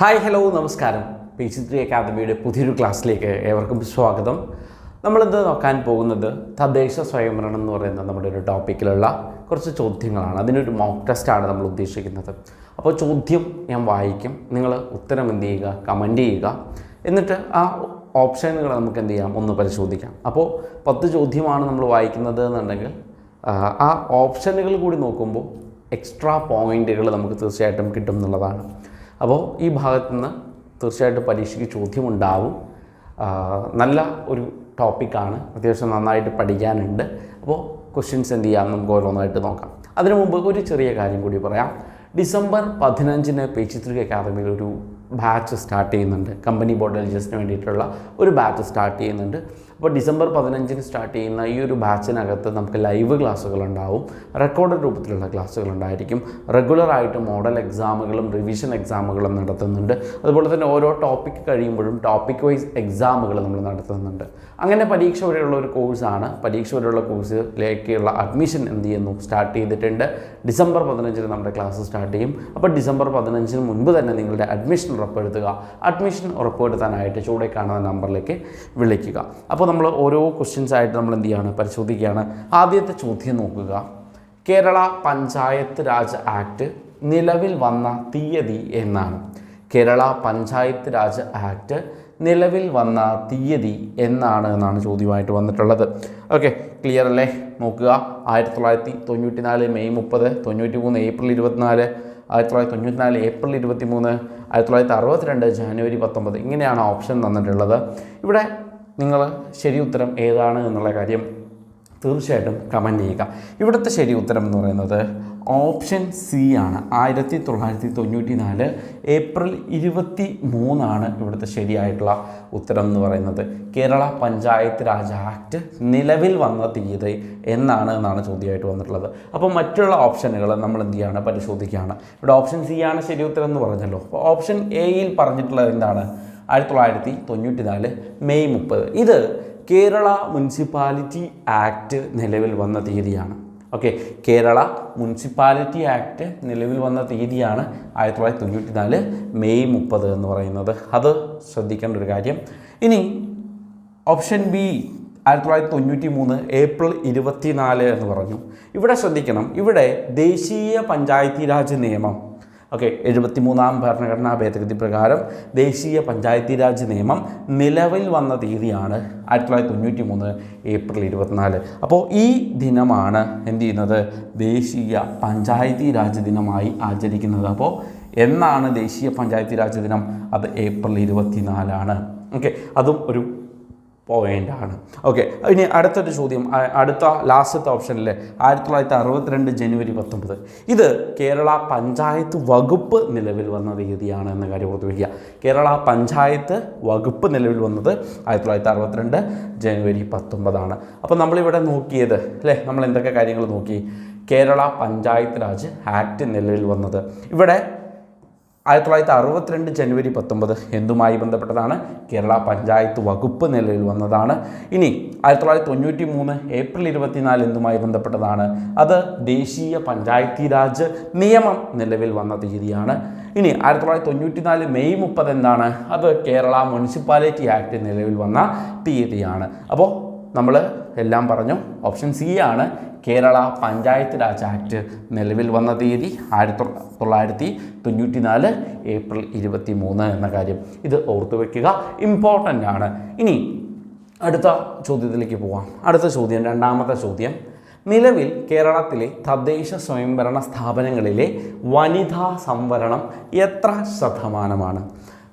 Hi hello നമസ്കാരം. P G three അക്കാദമിയുടെ പുതിയൊരു ക്ലാസ്സിലേക്ക് ഏവർക്കും സ്വാഗതം. നമ്മളിത് നോക്കാൻ പോകുന്നത് തദ്ദേശ സ്വയംഭരണം എന്ന് പറയുന്ന നമ്മുടെ ഒരു ടോപ്പിക്കിലുള്ള കുറച്ച് ചോദ്യങ്ങളാണ്. അതിനൊരു മോക്ക് ടെസ്റ്റാണ് നമ്മൾ ഉദ്ദേശിക്കുന്നത്. അപ്പോൾ ചോദ്യം ഞാൻ വായിക്കും. നിങ്ങൾ ഉത്തരം എന്ത് ചെയ്യുക? കമന്റ് ചെയ്യുക. എന്നിട്ട് ആ ഓപ്ഷനുകൾ നമുക്ക് എന്ത് ചെയ്യാം? ഒന്ന് പരിശോധിക്കാം. അപ്പോൾ പത്ത് ചോദ്യമാണ് നമ്മൾ വായിക്കുന്നത് എന്നുണ്ടെങ്കിൽ ആ, ഓപ്ഷനുകൾ കൂടി നോക്കുമ്പോൾ എക്സ്ട്രാ പോയിന്റുകൾ നമുക്ക് തീർച്ചയായിട്ടും കിട്ടും എന്നുള്ളതാണ്. അപ്പോൾ ഈ ഭാഗത്തു നിന്ന് തീർച്ചയായിട്ടും പരീക്ഷയ്ക്ക് ചോദ്യമുണ്ടാവും. നല്ല ഒരു ടോപ്പിക്കാണ്. അത്യാവശ്യം നന്നായിട്ട് പഠിക്കാനുണ്ട്. അപ്പോൾ ക്വസ്റ്റ്യൻസ് എന്ത് ചെയ്യാം? നമുക്ക് ഓരോന്നായിട്ട് നോക്കാം. അതിനു മുമ്പ് ഒരു ചെറിയ കാര്യം കൂടി പറയാം. ഡിസംബർ പതിനഞ്ചിന് പേച്ചിത്രിക അക്കാദമിയിൽ ഒരു ബാച്ച് സ്റ്റാർട്ട് ചെയ്യുന്നുണ്ട്. കമ്പനി ബോർഡ് എലിജസിന് വേണ്ടിയിട്ടുള്ള ഒരു ബാച്ച് സ്റ്റാർട്ട് ചെയ്യുന്നുണ്ട്. അപ്പോൾ ഡിസംബർ പതിനഞ്ചിന് സ്റ്റാർട്ട് ചെയ്യുന്ന ഈ ഒരു ബാച്ചിനകത്ത് നമുക്ക് ലൈവ് ക്ലാസ്സുകൾ ഉണ്ടാവും റെക്കോർഡ് രൂപത്തിലുള്ള ക്ലാസ്സുകൾ ഉണ്ടായിരിക്കും റെഗുലറായിട്ട് മോഡൽ എക്സാമുകളും റിവിഷൻ എക്സാമുകളും നടത്തുന്നുണ്ട്. അതുപോലെ തന്നെ ഓരോ ടോപ്പിക് കഴിയുമ്പോഴും ടോപ്പിക് വൈസ് എക്സാമുകൾ നമ്മൾ നടത്തുന്നുണ്ട്. അങ്ങനെ പരീക്ഷ വരെയുള്ള ഒരു കോഴ്സാണ് പരീക്ഷ വരെയുള്ള കോഴ്സിലേക്കുള്ള അഡ്മിഷൻ എന്ത് ചെയ്യുന്നു? സ്റ്റാർട്ട് ചെയ്തിട്ടുണ്ട്. ഡിസംബർ പതിനഞ്ചിന് നമ്മുടെ ക്ലാസ് സ്റ്റാർട്ട് ചെയ്യും. അപ്പോൾ ഡിസംബർ പതിനഞ്ചിന് മുൻപ് തന്നെ നിങ്ങളുടെ അഡ്മിഷൻ ഉറപ്പെടുത്തുക. അഡ്മിഷൻ ഉറപ്പുവരുത്താനായിട്ട് ചൂടെ കാണുന്ന നമ്പറിലേക്ക് വിളിക്കുക. അപ്പോൾ നമ്മൾ ഓരോ ക്വസ്റ്റ്യൻസ് ആയിട്ട് നമ്മൾ എന്ത് ചെയ്യാണ്? പരിശോധിക്കുകയാണ്. ആദ്യത്തെ ചോദ്യം നോക്കുക. കേരള പഞ്ചായത്ത് രാജ് ആക്ട് നിലവിൽ വന്ന തീയതി എന്നാണ്. കേരള പഞ്ചായത്ത് രാജ് ആക്ട് നിലവിൽ വന്ന തീയതി എന്നാണ് എന്നാണ് ചോദ്യമായിട്ട് വന്നിട്ടുള്ളത്. ഓക്കെ ക്ലിയർ അല്ലേ? നോക്കുക. ആയിരത്തി തൊള്ളായിരത്തി തൊണ്ണൂറ്റി നാല് മെയ് മുപ്പത് തൊണ്ണൂറ്റി മൂന്ന് ഏപ്രിൽ ഇരുപത്തിനാല് ആയിരത്തി തൊള്ളായിരത്തി തൊണ്ണൂറ്റി നാല് ഏപ്രിൽ ഇരുപത്തി മൂന്ന് ആയിരത്തി തൊള്ളായിരത്തി അറുപത്തിരണ്ട് ജാനുവരി പത്തൊമ്പത്. ഇങ്ങനെയാണ് ഓപ്ഷൻ തന്നിട്ടുള്ളത്. ഇവിടെ നിങ്ങൾ ശരി ഉത്തരം ഏതാണ് എന്നുള്ള കാര്യം തീർച്ചയായിട്ടും കമന്റ് ചെയ്യുക. ഇവിടുത്തെ ശരി ഉത്തരം എന്ന് പറയുന്നത് ഓപ്ഷൻ സി ആണ്. ആയിരത്തി തൊള്ളായിരത്തി തൊണ്ണൂറ്റി നാല് ഏപ്രിൽ ഇരുപത്തി മൂന്നാണ് ഇവിടുത്തെ ശരിയായിട്ടുള്ള ഉത്തരം എന്ന് പറയുന്നത്. കേരള പഞ്ചായത്ത് രാജ് ആക്ട് നിലവിൽ വന്ന തീയതി എന്നാണ് എന്നാണ് ചോദ്യമായിട്ട് വന്നിട്ടുള്ളത്. അപ്പോൾ മറ്റുള്ള ഓപ്ഷനുകൾ നമ്മൾ എന്ത് ചെയ്യാണ്? പരിശോധിക്കുകയാണ്. ഇവിടെ ഓപ്ഷൻ സി ആണ് ശരി ഉത്തരം എന്ന് പറഞ്ഞല്ലോ. അപ്പോൾ ഓപ്ഷൻ എയിൽ പറഞ്ഞിട്ടുള്ളത് എന്താണ്? ആയിരത്തി തൊള്ളായിരത്തി തൊണ്ണൂറ്റി നാല് മെയ് മുപ്പത്. ഇത് കേരള മുനിസിപ്പാലിറ്റി ആക്ട് നിലവിൽ വന്ന തീയതിയാണ്. ഓക്കെ കേരള മുനിസിപ്പാലിറ്റി ആക്ട് നിലവിൽ വന്ന തീയതിയാണ് ആയിരത്തി തൊള്ളായിരത്തി തൊണ്ണൂറ്റി നാല് മെയ് മുപ്പത് എന്ന് പറയുന്നത്. അത് ശ്രദ്ധിക്കേണ്ട ഒരു കാര്യം. ഇനി ഓപ്ഷൻ ബി ആയിരത്തി തൊള്ളായിരത്തി തൊണ്ണൂറ്റി മൂന്ന് ഏപ്രിൽ ഇരുപത്തിനാല് എന്ന് പറഞ്ഞു. ഇവിടെ ശ്രദ്ധിക്കണം. ഇവിടെ ദേശീയ പഞ്ചായത്തി രാജ് നിയമം ഓക്കെ എഴുപത്തിമൂന്നാം ഭരണഘടനാ ഭേദഗതി പ്രകാരം ദേശീയ പഞ്ചായത്തി രാജ് നിയമം നിലവിൽ വന്ന തീയതിയാണ് ആയിരത്തി തൊള്ളായിരത്തി തൊണ്ണൂറ്റി മൂന്ന് ഏപ്രിൽ ഇരുപത്തിനാല്. അപ്പോൾ ഈ ദിനമാണ് എന്ത് ചെയ്യുന്നത്? ദേശീയ പഞ്ചായത്തി രാജ് ദിനമായി ആചരിക്കുന്നത്. അപ്പോൾ എന്നാണ് ദേശീയ പഞ്ചായത്തി രാജ് ദിനം? അത് ഏപ്രിൽ ഇരുപത്തിനാലാണ്. ഓക്കെ അതും ഒരു പോയിന്റ് ആണ്. ഓക്കെ ഇനി അടുത്തൊരു ചോദ്യം അടുത്ത ലാസ്റ്റത്തെ ഓപ്ഷനിൽ ആയിരത്തി തൊള്ളായിരത്തി അറുപത്തിരണ്ട് ജനുവരി പത്തൊമ്പത്. ഇത് കേരള പഞ്ചായത്ത് വകുപ്പ് നിലവിൽ വന്ന തീയതിയാണ് എന്ന കാര്യം ഓർത്ത് വയ്ക്കുക കേരള പഞ്ചായത്ത് വകുപ്പ് നിലവിൽ വന്നത് ആയിരത്തി തൊള്ളായിരത്തി അറുപത്തിരണ്ട് ജനുവരി പത്തൊമ്പതാണ്. അപ്പോൾ നമ്മളിവിടെ നോക്കിയത് അല്ലേ? നമ്മൾ എന്തൊക്കെ കാര്യങ്ങൾ നോക്കി? കേരള പഞ്ചായത്ത് രാജ് ആക്ട് നിലവിൽ വന്നത്. ഇവിടെ ആയിരത്തി തൊള്ളായിരത്തി അറുപത്തിരണ്ട് ജനുവരി പത്തൊമ്പത് എന്തുമായി ബന്ധപ്പെട്ടതാണ്? കേരള പഞ്ചായത്ത് വകുപ്പ് നിലയിൽ വന്നതാണ്. ഇനി ആയിരത്തി തൊള്ളായിരത്തി തൊണ്ണൂറ്റി മൂന്ന് ഏപ്രിൽ ഇരുപത്തിനാല് എന്തുമായി ബന്ധപ്പെട്ടതാണ്? അത് ദേശീയ പഞ്ചായത്തി രാജ് നിയമം നിലവിൽ വന്ന തീയതിയാണ്. ഇനി ആയിരത്തി തൊള്ളായിരത്തി തൊണ്ണൂറ്റി നാല് മെയ് മുപ്പത് എന്താണ്? അത് കേരള മുനിസിപ്പാലിറ്റി ആക്ട് നിലവിൽ വന്ന തീയതിയാണ്. അപ്പോൾ നമ്മൾ എല്ലാം പറഞ്ഞു. ഓപ്ഷൻ സി ആണ് കേരള പഞ്ചായത്ത് രാജ് ആക്ട് നിലവിൽ വന്ന തീയതി ആയിരത്തി തൊള്ളായിരത്തി തൊണ്ണൂറ്റി നാല് ഏപ്രിൽ ഇരുപത്തി മൂന്ന് എന്ന കാര്യം. ഇത് ഓർത്തു വയ്ക്കുക ഇമ്പോർട്ടന്റ് ആണ്. ഇനി അടുത്ത ചോദ്യത്തിലേക്ക് പോവാം. അടുത്ത ചോദ്യം രണ്ടാമത്തെ ചോദ്യം. നിലവിൽ കേരളത്തിലെ തദ്ദേശ സ്വയംഭരണ സ്ഥാപനങ്ങളിലെ വനിതാ സംവരണം എത്ര ശതമാനമാണ്?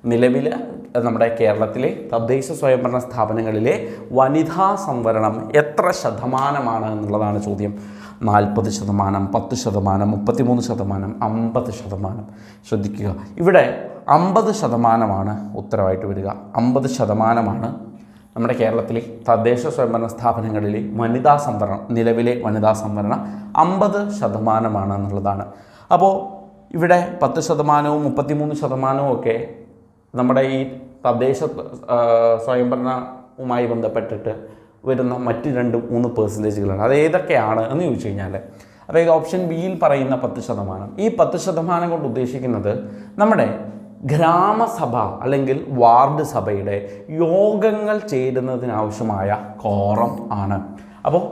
നിലവിൽ നമ്മുടെ കേരളത്തിലെ തദ്ദേശ സ്വയംഭരണ സ്ഥാപനങ്ങളിലെ വനിതാ സംവരണം എത്ര ശതമാനമാണ് എന്നുള്ളതാണ് ചോദ്യം. നാൽപ്പത് ശതമാനം പത്ത് ശതമാനം മുപ്പത്തിമൂന്ന് ശതമാനം അമ്പത് ശതമാനം. ശ്രദ്ധിക്കുക. ഇവിടെ അമ്പത് ശതമാനമാണ് ഉത്തരവായിട്ട് വരിക. അമ്പത് ശതമാനമാണ് നമ്മുടെ കേരളത്തിലെ തദ്ദേശ സ്വയംഭരണ സ്ഥാപനങ്ങളിലെ വനിതാ സംവരണം നിലവിലെ വനിതാ സംവരണം അമ്പത് ശതമാനമാണ് എന്നുള്ളതാണ്. അപ്പോൾ ഇവിടെ പത്ത് ശതമാനവും മുപ്പത്തിമൂന്ന് ശതമാനവും ഒക്കെ നമ്മുടെ ഈ തദ്ദേശ സ്വയംഭരണവുമായി ബന്ധപ്പെട്ടിട്ട് വരുന്ന മറ്റ് രണ്ട് മൂന്ന് പേഴ്സന്റേജുകളാണ് അത് ഏതൊക്കെയാണ് എന്ന് ചോദിച്ചു കഴിഞ്ഞാൽ അതായത് ഓപ്ഷൻ ബിയിൽ പറയുന്ന പത്ത് ശതമാനം. ഈ പത്ത് ശതമാനം കൊണ്ട് ഉദ്ദേശിക്കുന്നത് നമ്മുടെ ഗ്രാമസഭ അല്ലെങ്കിൽ വാർഡ് സഭയുടെ യോഗങ്ങൾ ചേരുന്നതിനാവശ്യമായ കോറം ആണ്. അപ്പോൾ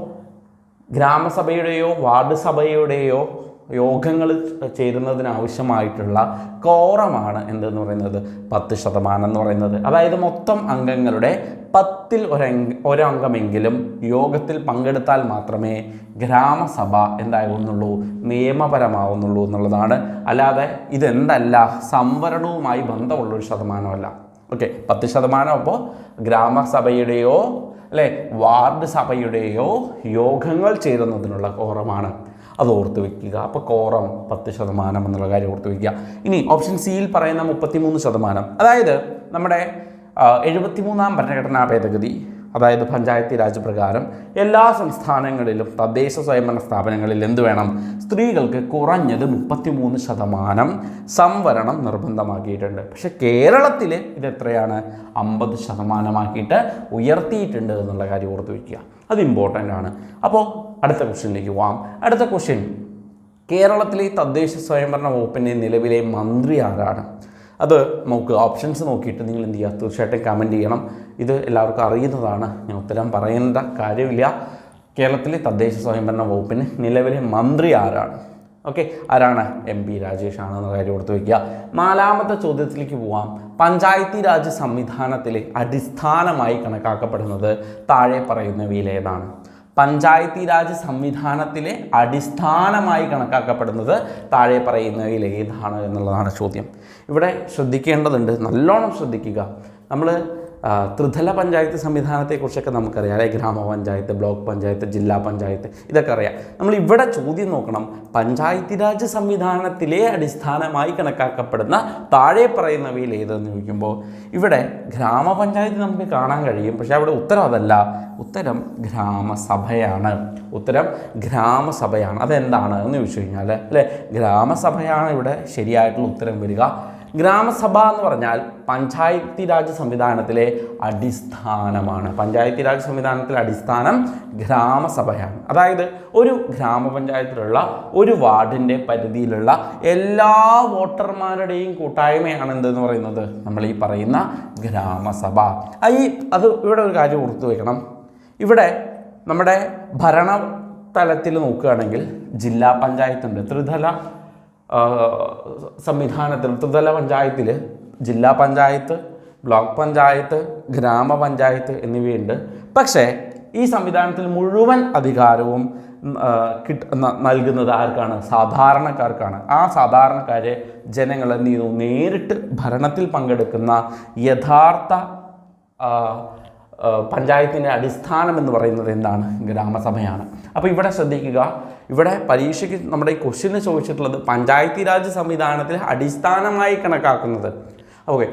ഗ്രാമസഭയുടെയോ വാർഡ് സഭയുടെയോ യോഗങ്ങൾ ചേരുന്നതിനാവശ്യമായിട്ടുള്ള കോറമാണ് എന്തെന്ന് പറയുന്നത്? പത്ത് ശതമാനം എന്ന് പറയുന്നത്. അതായത് മൊത്തം അംഗങ്ങളുടെ പത്തിൽ ഒരംഗ ഒരംഗമെങ്കിലും യോഗത്തിൽ പങ്കെടുത്താൽ മാത്രമേ ഗ്രാമസഭ എന്താകുന്നുള്ളൂ നിയമപരമാവുന്നുള്ളൂ എന്നുള്ളതാണ്. അല്ലാതെ ഇതെന്തല്ല സംവരണവുമായി ബന്ധമുള്ളൊരു ശതമാനമല്ല. ഓക്കെ പത്ത് ശതമാനം അപ്പോൾ ഗ്രാമസഭയുടെയോ അല്ലെ വാർഡ് സഭയുടെയോ യോഗങ്ങൾ ചേരുന്നതിനുള്ള കോറമാണ്. അത് ഓർത്ത് വയ്ക്കുക അപ്പോൾ കോറം പത്ത് ശതമാനം എന്നുള്ള കാര്യം ഓർത്ത് വയ്ക്കുക ഇനി ഓപ്ഷൻ സിയിൽ പറയുന്ന മുപ്പത്തിമൂന്ന് ശതമാനം. അതായത് നമ്മുടെ എഴുപത്തിമൂന്നാം ഭരണഘടനാ ഭേദഗതി അതായത് പഞ്ചായത്ത് രാജ് പ്രകാരം എല്ലാ സംസ്ഥാനങ്ങളിലും തദ്ദേശ സ്വയംഭരണ സ്ഥാപനങ്ങളിൽ എന്ത് വേണം? സ്ത്രീകൾക്ക് കുറഞ്ഞത് മുപ്പത്തിമൂന്ന് ശതമാനം സംവരണം നിർബന്ധമാക്കിയിട്ടുണ്ട്. പക്ഷേ കേരളത്തിൽ ഇത് എത്രയാണ്? അമ്പത് ശതമാനമാക്കിയിട്ട് ഉയർത്തിയിട്ടുണ്ട് എന്നുള്ള കാര്യം ഓർത്ത് വയ്ക്കുക അത് ഇമ്പോർട്ടന്റ് ആണ്. അപ്പോൾ അടുത്ത ക്വസ്റ്റ്യനിലേക്ക് പോവാം. അടുത്ത ക്വസ്റ്റ്യൻ. കേരളത്തിലെ തദ്ദേശ സ്വയംഭരണ വകുപ്പിന്റെ നിലവിലെ മന്ത്രി ആരാണ്? അത് നമുക്ക് ഓപ്ഷൻസ് നോക്കിയിട്ട് നിങ്ങൾ എന്ത് ചെയ്യുക? തീർച്ചയായിട്ടും കമന്റ് ചെയ്യണം. ഇത് എല്ലാവർക്കും അറിയുന്നതാണ്. ഞാൻ ഉത്തരം പറയേണ്ട കാര്യമില്ല. കേരളത്തിലെ തദ്ദേശ സ്വയംഭരണ വകുപ്പിന് നിലവിലെ മന്ത്രി ആരാണ്? ഓക്കെ ആരാണ്? എം പി രാജേഷ് ആണെന്ന കാര്യം ഓർത്ത് വയ്ക്കുക നാലാമത്തെ ചോദ്യത്തിലേക്ക് പോവാം. പഞ്ചായത്തി രാജ് സംവിധാനത്തിലെ അടിസ്ഥാനമായി കണക്കാക്കപ്പെടുന്നത് താഴെ പറയുന്നവയിലേതാണ് പഞ്ചായത്തി രാജ് സംവിധാനത്തിലെ അടിസ്ഥാനമായി കണക്കാക്കപ്പെടുന്നത് താഴെ പറയുന്നവയിൽ ഏതാണ് എന്നുള്ളതാണ് ചോദ്യം. ഇവിടെ ശ്രദ്ധിക്കേണ്ടതുണ്ട്. നല്ലോണം ശ്രദ്ധിക്കുക. നമ്മൾ ത്രിതല പഞ്ചായത്ത് സംവിധാനത്തെക്കുറിച്ചൊക്കെ നമുക്കറിയാം അതായത് ഗ്രാമപഞ്ചായത്ത് ബ്ലോക്ക് പഞ്ചായത്ത് ജില്ലാ പഞ്ചായത്ത് ഇതൊക്കെ അറിയാം. നമ്മൾ ഇവിടെ ചോദ്യം നോക്കണം പഞ്ചായത്തി രാജ് സംവിധാനത്തിലെ അടിസ്ഥാനമായി കണക്കാക്കപ്പെടുന്ന താഴെ പറയുന്നവയിൽ ഏതെന്ന് ചോദിക്കുമ്പോൾ ഇവിടെ ഗ്രാമപഞ്ചായത്ത് നമുക്ക് കാണാൻ കഴിയും പക്ഷേ അവിടെ ഉത്തരം അതല്ല. ഉത്തരം ഗ്രാമസഭയാണ്. ഉത്തരം ഗ്രാമസഭയാണ്. അതെന്താണ് എന്ന് ചോദിച്ചു കഴിഞ്ഞാൽ അല്ലേ? ഗ്രാമസഭയാണ് ഇവിടെ ശരിയായിട്ടുള്ള ഉത്തരം വരിക. ഗ്രാമസഭ എന്ന് പറഞ്ഞാൽ പഞ്ചായത്തി രാജ് സംവിധാനത്തിലെ അടിസ്ഥാനമാണ്. പഞ്ചായത്തി രാജ് സംവിധാനത്തിലെ അടിസ്ഥാനം ഗ്രാമസഭയാണ്. അതായത് ഒരു ഗ്രാമപഞ്ചായത്തിലുള്ള ഒരു വാർഡിന്റെ പരിധിയിലുള്ള എല്ലാ വോട്ടർമാരുടെയും കൂട്ടായ്മയാണ് എന്തെന്ന് പറയുന്നത്? നമ്മൾ ഈ പറയുന്ന ഗ്രാമസഭ. ഈ അത് ഇവിടെ ഒരു കാര്യം ഓർത്തു വയ്ക്കണം ഇവിടെ നമ്മുടെ ഭരണ തലത്തിൽ നോക്കുകയാണെങ്കിൽ ജില്ലാ പഞ്ചായത്തുണ്ട്. ത്രിതല സംവിധാനത്തിൽ ത്രിതല പഞ്ചായത്തിൽ ജില്ലാ പഞ്ചായത്ത് ബ്ലോക്ക് പഞ്ചായത്ത് ഗ്രാമപഞ്ചായത്ത് എന്നിവയുണ്ട്. പക്ഷേ ഈ സംവിധാനത്തിൽ മുഴുവൻ അധികാരവും കിട്ട നൽകുന്നത് ആർക്കാണ്? സാധാരണക്കാർക്കാണ്. ആ സാധാരണക്കാരെ ജനങ്ങൾ എന്ത് ചെയ്യുന്നു നേരിട്ട് ഭരണത്തിൽ പങ്കെടുക്കുന്ന യഥാർത്ഥ പഞ്ചായത്തിന്റെ അടിസ്ഥാനം എന്ന് പറയുന്നത് എന്താണ്? ഗ്രാമസഭയാണ്. അപ്പോൾ ഇവിടെ ശ്രദ്ധിക്കുക ഇവിടെ പരീക്ഷയ്ക്ക് നമ്മുടെ ഈ ക്വസ്റ്റ്യന് ചോദിച്ചിട്ടുള്ളത് പഞ്ചായത്തി രാജ് സംവിധാനത്തിൽ അടിസ്ഥാനമായി കണക്കാക്കുന്നത്. ഓക്കെ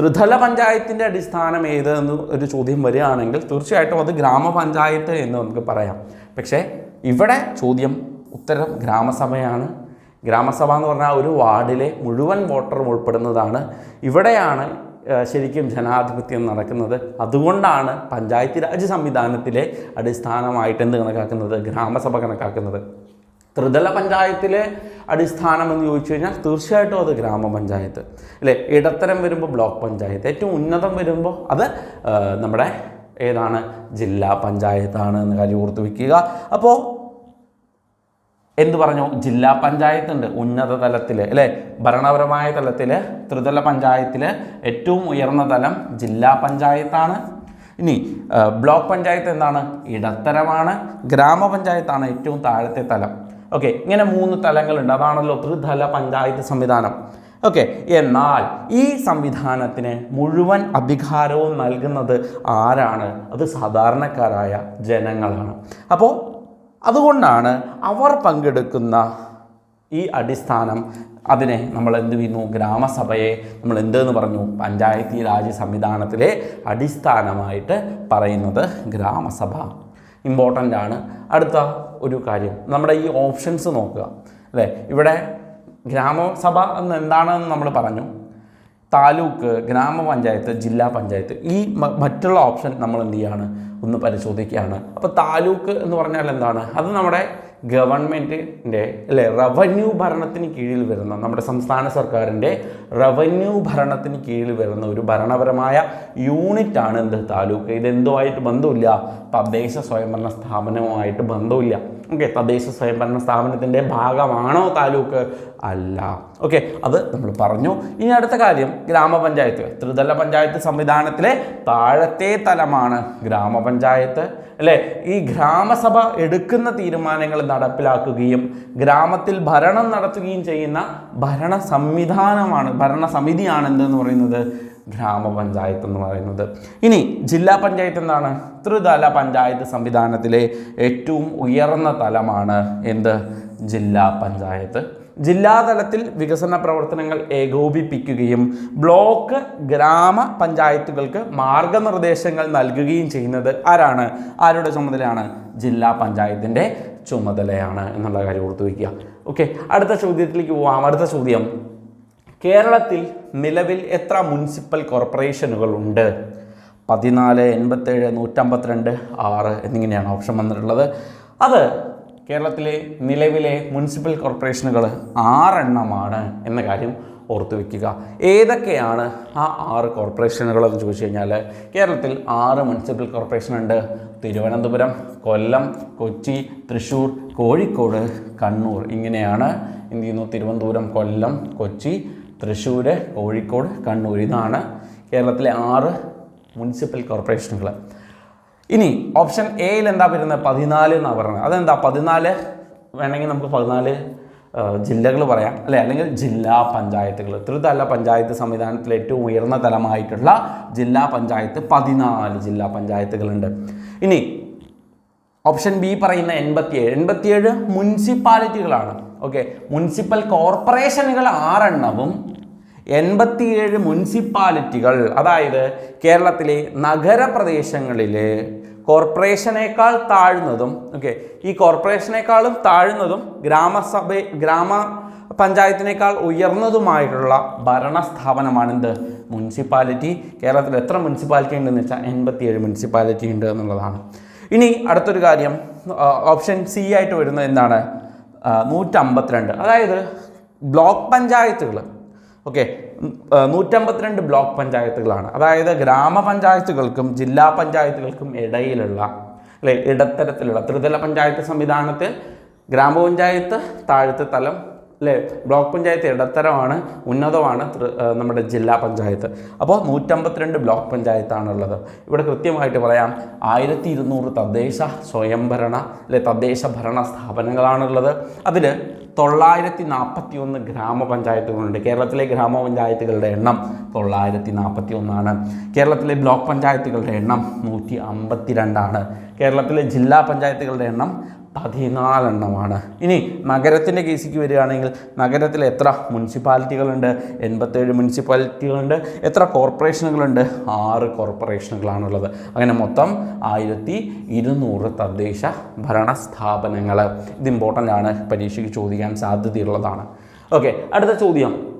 ത്രിതല പഞ്ചായത്തിന്റെ അടിസ്ഥാനം ഏത് എന്ന് ഒരു ചോദ്യം വരികയാണെങ്കിൽ തീർച്ചയായിട്ടും അത് ഗ്രാമപഞ്ചായത്ത് എന്ന് നമുക്ക് പറയാം. പക്ഷേ ഇവിടെ ചോദ്യം ഉത്തരം ഗ്രാമസഭയാണ്. ഗ്രാമസഭ എന്ന് പറഞ്ഞാൽ ഒരു വാർഡിലെ മുഴുവൻ വോട്ടറും ഉൾപ്പെടുന്നതാണ്. ഇവിടെയാണ് ശരിക്കും ജനാധിപത്യം നടക്കുന്നത്. അതുകൊണ്ടാണ് പഞ്ചായത്ത് രാജ് സംവിധാനത്തിലെ അടിസ്ഥാനമായിട്ട് എന്ത് കണക്കാക്കുന്നത്? ഗ്രാമസഭ കണക്കാക്കുന്നത്. ത്രിതല പഞ്ചായത്തിലെ അടിസ്ഥാനം എന്ന് ചോദിച്ചു കഴിഞ്ഞാൽ തീർച്ചയായിട്ടും അത് ഗ്രാമപഞ്ചായത്ത്. അല്ലേ? ഇടത്തരം വരുമ്പോൾ ബ്ലോക്ക് പഞ്ചായത്ത്. ഏറ്റവും ഉന്നതം വരുമ്പോൾ അത് നമ്മുടെ ഏതാണ്? ജില്ലാ പഞ്ചായത്താണ് എന്ന കാര്യം ഓർത്ത് വയ്ക്കുക അപ്പോൾ എന്ത് പറഞ്ഞു? ജില്ലാ പഞ്ചായത്ത് ഉണ്ട് ഉന്നത തലത്തിൽ അല്ലേ? ഭരണപരമായ തലത്തിൽ ത്രിതല പഞ്ചായത്തിൽ ഏറ്റവും ഉയർന്ന തലം ജില്ലാ പഞ്ചായത്താണ്. ഇനി ബ്ലോക്ക് പഞ്ചായത്ത് എന്താണ്? ഇടത്തരമാണ്. ഗ്രാമപഞ്ചായത്താണ് ഏറ്റവും താഴത്തെ തലം. ഓക്കെ ഇങ്ങനെ മൂന്ന് തലങ്ങളുണ്ട്. അതാണല്ലോ ത്രിതല പഞ്ചായത്ത് സംവിധാനം. ഓക്കെ എന്നാൽ ഈ സംവിധാനത്തിന് മുഴുവൻ അധികാരവും നൽകുന്നത് ആരാണ്? അത് സാധാരണക്കാരായ ജനങ്ങളാണ്. അപ്പോൾ അതുകൊണ്ടാണ് അവർ പങ്കെടുക്കുന്ന ഈ അടിസ്ഥാനം. അതിനെ നമ്മൾ എന്ത് ചെയ്യുന്നു ഗ്രാമസഭയെ നമ്മൾ എന്തെന്ന് പറഞ്ഞു? പഞ്ചായത്തി രാജ് സംവിധാനത്തിലെ അടിസ്ഥാനമായിട്ട് പറയുന്നത് ഗ്രാമസഭ. ഇമ്പോർട്ടന്റ് ആണ്. അടുത്ത ഒരു കാര്യം. നമ്മുടെ ഈ ഓപ്ഷൻസ് നോക്കുക. അല്ലേ? ഇവിടെ ഗ്രാമസഭ എന്ന് എന്താണെന്ന് നമ്മൾ പറഞ്ഞു. താലൂക്ക് ഗ്രാമപഞ്ചായത്ത് ജില്ലാ പഞ്ചായത്ത് ഈ മറ്റുള്ള ഓപ്ഷൻ നമ്മൾ എന്ത് ചെയ്യാണ്? ഒന്ന് പരിശോധിക്കുകയാണ്. അപ്പോൾ താലൂക്ക് എന്ന് പറഞ്ഞാൽ എന്താണ്? അത് നമ്മുടെ ഗവൺമെന്റിന്റെ അല്ലെ റവന്യൂ ഭരണത്തിന് കീഴിൽ വരുന്ന നമ്മുടെ സംസ്ഥാന സർക്കാരിന്റെ റവന്യൂ ഭരണത്തിന് കീഴിൽ വരുന്ന ഒരു ഭരണപരമായ യൂണിറ്റാണ് എന്ത് താലൂക്ക്. ഇത് എന്തുമായിട്ട് ബന്ധമില്ല? തദ്ദേശ സ്വയംഭരണ സ്ഥാപനവുമായിട്ട് ബന്ധമില്ല. ഓക്കെ തദ്ദേശ സ്വയംഭരണ സ്ഥാപനത്തിന്റെ ഭാഗമാണോ താലൂക്ക്? അല്ല. ഓക്കെ അത് നമ്മൾ പറഞ്ഞു. ഇനി അടുത്ത കാര്യം ഗ്രാമപഞ്ചായത്ത്. ത്രിതല പഞ്ചായത്ത് സംവിധാനത്തിലെ താഴത്തെ തലമാണ് ഗ്രാമപഞ്ചായത്ത്. അല്ലേ? ഈ ഗ്രാമസഭ എടുക്കുന്ന തീരുമാനങ്ങൾ നടപ്പിലാക്കുകയും ഗ്രാമത്തിൽ ഭരണം നടത്തുകയും ചെയ്യുന്ന ഭരണ സംവിധാനമാണ് ഭരണ സമിതിയാണ് എന്തെന്ന് പറയുന്നത്? ഗ്രാമപഞ്ചായത്ത് എന്ന് പറയുന്നത്. ഇനി ജില്ലാ പഞ്ചായത്ത് എന്താണ്? ത്രിതല പഞ്ചായത്ത് സംവിധാനത്തിലെ ഏറ്റവും ഉയർന്ന തലമാണ് എന്ത്? ജില്ലാ പഞ്ചായത്ത്. ജില്ലാതലത്തിൽ വികസന പ്രവർത്തനങ്ങൾ ഏകോപിപ്പിക്കുകയും ബ്ലോക്ക് ഗ്രാമ പഞ്ചായത്തുകൾക്ക് മാർഗനിർദ്ദേശങ്ങൾ നൽകുകയും ചെയ്യുന്നത് ആരാണ്? ആരുടെ ചുമതലയാണ്? ജില്ലാ പഞ്ചായത്തിന്റെ ചുമതലയാണ് എന്നുള്ള കാര്യം ഓർത്തു വയ്ക്കുക. ഓക്കെ അടുത്ത ചോദ്യത്തിലേക്ക് പോവാം. അടുത്ത ചോദ്യം. കേരളത്തിൽ നിലവിൽ എത്ര മുനിസിപ്പൽ കോർപ്പറേഷനുകൾ ഉണ്ട് പതിനാല് എൺപത്തേഴ് നൂറ്റമ്പത്തിരണ്ട് ആറ് എന്നിങ്ങനെയാണ് ഓപ്ഷൻ വന്നിട്ടുള്ളത്. അത് കേരളത്തിലെ നിലവിലെ മുനിസിപ്പൽ കോർപ്പറേഷനുകൾ ആറെണ്ണമാണ് എന്ന കാര്യം ഓർത്തു വയ്ക്കുക ഏതൊക്കെയാണ് ആ ആറ് കോർപ്പറേഷനുകൾ എന്ന് ചോദിച്ചു കഴിഞ്ഞാൽ കേരളത്തിൽ ആറ് മുനിസിപ്പൽ കോർപ്പറേഷൻ ഉണ്ട് തിരുവനന്തപുരം കൊല്ലം കൊച്ചി തൃശ്ശൂർ കോഴിക്കോട് കണ്ണൂർ. ഇങ്ങനെയാണ് എന്ത് ചെയ്യുന്നു? തിരുവനന്തപുരം കൊല്ലം കൊച്ചി തൃശ്ശൂർ കോഴിക്കോട് കണ്ണൂർ. ഇതാണ് കേരളത്തിലെ ആറ് മുനിസിപ്പൽ കോർപ്പറേഷനുകൾ ഇനി ഓപ്ഷൻ എയിൽ എന്താ വരുന്നത്? പതിനാല് എന്നാണ് പറയുന്നത്. അതെന്താ? പതിനാല് വേണമെങ്കിൽ നമുക്ക് പതിനാല് ജില്ലകൾ പറയാം. അല്ലെ? അല്ലെങ്കിൽ ജില്ലാ പഞ്ചായത്തുകൾ. ത്രിതല പഞ്ചായത്ത് സംവിധാനത്തിലെ ഏറ്റവും ഉയർന്ന തലമായിട്ടുള്ള ജില്ലാ പഞ്ചായത്ത് പതിനാല് ജില്ലാ പഞ്ചായത്തുകളുണ്ട്. ഇനി ഓപ്ഷൻ ബി പറയുന്ന എൺപത്തിയേഴ്. എൺപത്തിയേഴ് മുനിസിപ്പാലിറ്റികളാണ്. ഓക്കെ? മുനിസിപ്പൽ കോർപ്പറേഷനുകൾ ആറെണ്ണവും എൺപത്തിയേഴ് മുനിസിപ്പാലിറ്റികൾ. അതായത് കേരളത്തിലെ നഗരപ്രദേശങ്ങളിലെ കോർപ്പറേഷനേക്കാൾ താഴ്ന്നതും ഓക്കെ ഈ കോർപ്പറേഷനേക്കാളും താഴ്ന്നതും ഗ്രാമസഭ ഗ്രാമ പഞ്ചായത്തിനേക്കാൾ ഉയർന്നതുമായിട്ടുള്ള ഭരണ സ്ഥാപനമാണ് എന്ത് മുനിസിപ്പാലിറ്റി കേരളത്തിൽ എത്ര മുനിസിപ്പാലിറ്റി ഉണ്ടെന്ന് വെച്ചാൽ എൺപത്തിയേഴ് മുനിസിപ്പാലിറ്റി ഉണ്ട് എന്നുള്ളതാണ്. ഇനി അടുത്തൊരു കാര്യം ഓപ്ഷൻ സി ആയിട്ട് വരുന്നത് എന്താണ്? നൂറ്റമ്പത്തിരണ്ട്. അതായത് ബ്ലോക്ക് പഞ്ചായത്തുകൾ ഓക്കെ നൂറ്റമ്പത്തിരണ്ട് ബ്ലോക്ക് പഞ്ചായത്തുകളാണ്. അതായത് ഗ്രാമപഞ്ചായത്തുകൾക്കും ജില്ലാ പഞ്ചായത്തുകൾക്കും ഇടയിലുള്ള അല്ലെ ഇടത്തരത്തിലുള്ള ത്രിതല പഞ്ചായത്ത് സംവിധാനത്തിൽ ഗ്രാമപഞ്ചായത്ത് താഴത്തെ തലം അല്ലേ ബ്ലോക്ക് പഞ്ചായത്ത് ഇടത്തരമാണ് ഉന്നതമാണ് നമ്മുടെ ജില്ലാ പഞ്ചായത്ത്. അപ്പോൾ നൂറ്റമ്പത്തിരണ്ട് ബ്ലോക്ക് പഞ്ചായത്താണുള്ളത്. ഇവിടെ കൃത്യമായിട്ട് പറയാം ആയിരത്തി ഇരുന്നൂറ് തദ്ദേശ സ്വയംഭരണ അല്ലെ തദ്ദേശ ഭരണ സ്ഥാപനങ്ങളാണുള്ളത്. അതിൽ തൊള്ളായിരത്തി നാൽപ്പത്തി ഒന്ന് ഗ്രാമപഞ്ചായത്തുകളുണ്ട്. കേരളത്തിലെ ഗ്രാമപഞ്ചായത്തുകളുടെ എണ്ണം തൊള്ളായിരത്തി നാൽപ്പത്തി ഒന്നാണ് കേരളത്തിലെ ബ്ലോക്ക് പഞ്ചായത്തുകളുടെ എണ്ണം നൂറ്റി അമ്പത്തി രണ്ടാണ് കേരളത്തിലെ ജില്ലാ പഞ്ചായത്തുകളുടെ എണ്ണം പതിനാലെണ്ണമാണ്. ഇനി നഗരത്തിന്റെ കേസിക്ക് വരികയാണെങ്കിൽ നഗരത്തിൽ എത്ര മുനിസിപ്പാലിറ്റികളുണ്ട്? എൺപത്തേഴ് മുനിസിപ്പാലിറ്റികളുണ്ട്. എത്ര കോർപ്പറേഷനുകളുണ്ട്? ആറ് കോർപ്പറേഷനുകളാണുള്ളത്. അങ്ങനെ മൊത്തം ആയിരത്തി ഇരുന്നൂറ് തദ്ദേശ ഭരണ സ്ഥാപനങ്ങൾ ഇത് ഇമ്പോർട്ടന്റ് ആണ്. പരീക്ഷയ്ക്ക് ചോദിക്കാൻ സാധ്യതയുള്ളതാണ്. ഓക്കെ അടുത്ത ചോദ്യം.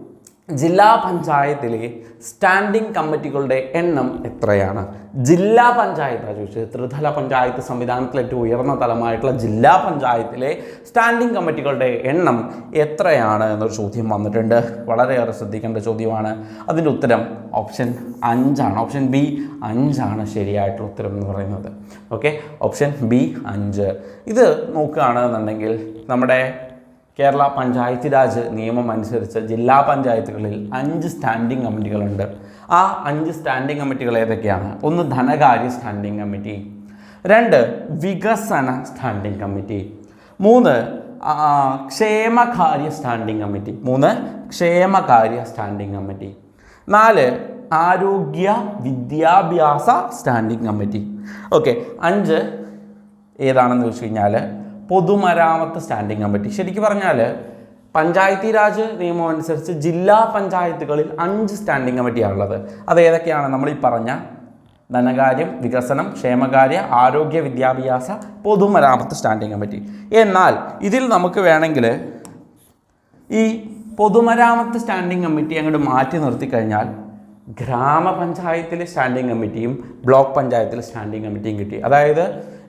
ജില്ലാ പഞ്ചായത്തിലെ സ്റ്റാൻഡിംഗ് കമ്മിറ്റികളുടെ എണ്ണം എത്രയാണ്? ജില്ലാ പഞ്ചായത്താണ് ചോദിച്ചത്. ത്രിതല പഞ്ചായത്ത് സംവിധാനത്തിൽ ഏറ്റവും ഉയർന്ന തലമായിട്ടുള്ള ജില്ലാ പഞ്ചായത്തിലെ സ്റ്റാൻഡിംഗ് കമ്മിറ്റികളുടെ എണ്ണം എത്രയാണ് എന്നൊരു ചോദ്യം വന്നിട്ടുണ്ട്. വളരെയേറെ ശ്രദ്ധിക്കേണ്ട ചോദ്യമാണ്. അതിന്റെ ഉത്തരം ഓപ്ഷൻ അഞ്ചാണ്. ഓപ്ഷൻ ബി അഞ്ചാണ് ശരിയായിട്ടുള്ള ഉത്തരം എന്ന് പറയുന്നത്. ഓക്കെ? ഓപ്ഷൻ ബി അഞ്ച്. ഇത് നോക്കുകയാണെന്നുണ്ടെങ്കിൽ നമ്മുടെ കേരള പഞ്ചായത്ത് രാജ് നിയമം അനുസരിച്ച് ജില്ലാ പഞ്ചായത്തുകളിൽ അഞ്ച് സ്റ്റാൻഡിംഗ് കമ്മിറ്റികളുണ്ട്. ആ അഞ്ച് സ്റ്റാൻഡിംഗ് കമ്മിറ്റികൾ ഏതൊക്കെയാണ്? ഒന്ന് ധനകാര്യ സ്റ്റാൻഡിംഗ് കമ്മിറ്റി രണ്ട് വികസന സ്റ്റാൻഡിംഗ് കമ്മിറ്റി മൂന്ന് ക്ഷേമകാര്യ സ്റ്റാൻഡിംഗ് കമ്മിറ്റി മൂന്ന് ക്ഷേമകാര്യ സ്റ്റാൻഡിംഗ് കമ്മിറ്റി നാല് ആരോഗ്യ വിദ്യാഭ്യാസ സ്റ്റാൻഡിംഗ് കമ്മിറ്റി. ഓക്കെ അഞ്ച് ഏതാണെന്ന് ചോദിച്ചു കഴിഞ്ഞാൽ പൊതുമരാമത്ത് സ്റ്റാൻഡിംഗ് കമ്മിറ്റി ശരിക്കും പറഞ്ഞാൽ പഞ്ചായത്തി രാജ് നിയമം അനുസരിച്ച് ജില്ലാ പഞ്ചായത്തുകളിൽ അഞ്ച് സ്റ്റാൻഡിംഗ് കമ്മിറ്റിയാണുള്ളത് അത് ഏതൊക്കെയാണ്? നമ്മൾ ഈ പറഞ്ഞ ധനകാര്യം വികസനം ക്ഷേമകാര്യ ആരോഗ്യ വിദ്യാഭ്യാസ പൊതുമരാമത്ത് സ്റ്റാൻഡിംഗ് കമ്മിറ്റി. എന്നാൽ ഇതിൽ നമുക്ക് വേണമെങ്കിൽ ഈ പൊതുമരാമത്ത് സ്റ്റാൻഡിംഗ് കമ്മിറ്റി അങ്ങോട്ട് മാറ്റി നിർത്തിക്കഴിഞ്ഞാൽ ഗ്രാമപഞ്ചായത്തിലെ സ്റ്റാൻഡിംഗ് കമ്മിറ്റിയും ബ്ലോക്ക് പഞ്ചായത്തിലെ സ്റ്റാൻഡിംഗ് കമ്മിറ്റിയും കിട്ടി. അതായത്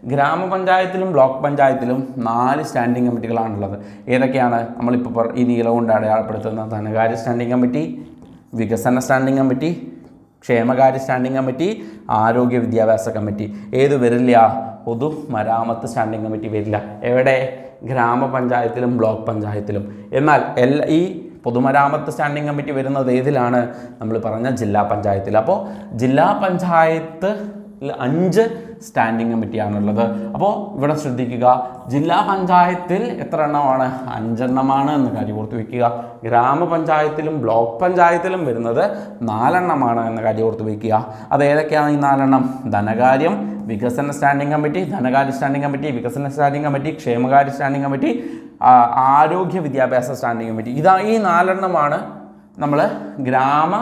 ഗ്രാമപഞ്ചായത്തിലും ബ്ലോക്ക് പഞ്ചായത്തിലും നാല് സ്റ്റാൻഡിംഗ് കമ്മിറ്റികളാണുള്ളത്. ഏതൊക്കെയാണ് നമ്മളിപ്പോൾ ഈ നീളം കൊണ്ട് അടയാളപ്പെടുത്തുന്ന ധനകാര്യ സ്റ്റാൻഡിംഗ് കമ്മിറ്റി വികസന സ്റ്റാൻഡിംഗ് കമ്മിറ്റി ക്ഷേമകാര്യ സ്റ്റാൻഡിംഗ് കമ്മിറ്റി ആരോഗ്യ വിദ്യാഭ്യാസ കമ്മിറ്റി. ഏത് വരില്ല? പൊതു മരാമത്ത് സ്റ്റാൻഡിംഗ് കമ്മിറ്റി വരില്ല. എവിടെ? ഗ്രാമപഞ്ചായത്തിലും ബ്ലോക്ക് പഞ്ചായത്തിലും. എന്നാൽ എല്ലാ ഈ പൊതുമരാമത്ത് സ്റ്റാൻഡിംഗ് കമ്മിറ്റി വരുന്നത് ഏതിലാണ്? നമ്മൾ പറഞ്ഞ ജില്ലാ പഞ്ചായത്തിൽ. അപ്പോൾ ജില്ലാ പഞ്ചായത്ത് അഞ്ച് സ്റ്റാൻഡിംഗ് കമ്മിറ്റിയാണുള്ളത് അപ്പോൾ ഇവിടെ ശ്രദ്ധിക്കുക ജില്ലാ പഞ്ചായത്തിൽ എത്ര എണ്ണമാണ്? അഞ്ചെണ്ണമാണ് എന്ന് കാര്യം ഓർത്ത് വയ്ക്കുക ഗ്രാമപഞ്ചായത്തിലും ബ്ലോക്ക് പഞ്ചായത്തിലും വരുന്നത് നാലെണ്ണമാണ് എന്ന കാര്യം ഓർത്ത് വയ്ക്കുക അത് ഏതൊക്കെയാണ് ഈ നാലെണ്ണം? ധനകാര്യം വികസന സ്റ്റാൻഡിംഗ് കമ്മിറ്റി ധനകാര്യ സ്റ്റാൻഡിംഗ് കമ്മിറ്റി വികസന സ്റ്റാൻഡിംഗ് കമ്മിറ്റി ക്ഷേമകാര്യ സ്റ്റാൻഡിംഗ് കമ്മിറ്റി ആരോഗ്യ വിദ്യാഭ്യാസ സ്റ്റാൻഡിംഗ് കമ്മിറ്റി ഇതാ ഈ നാലെണ്ണമാണ് നമ്മൾ ഗ്രാമ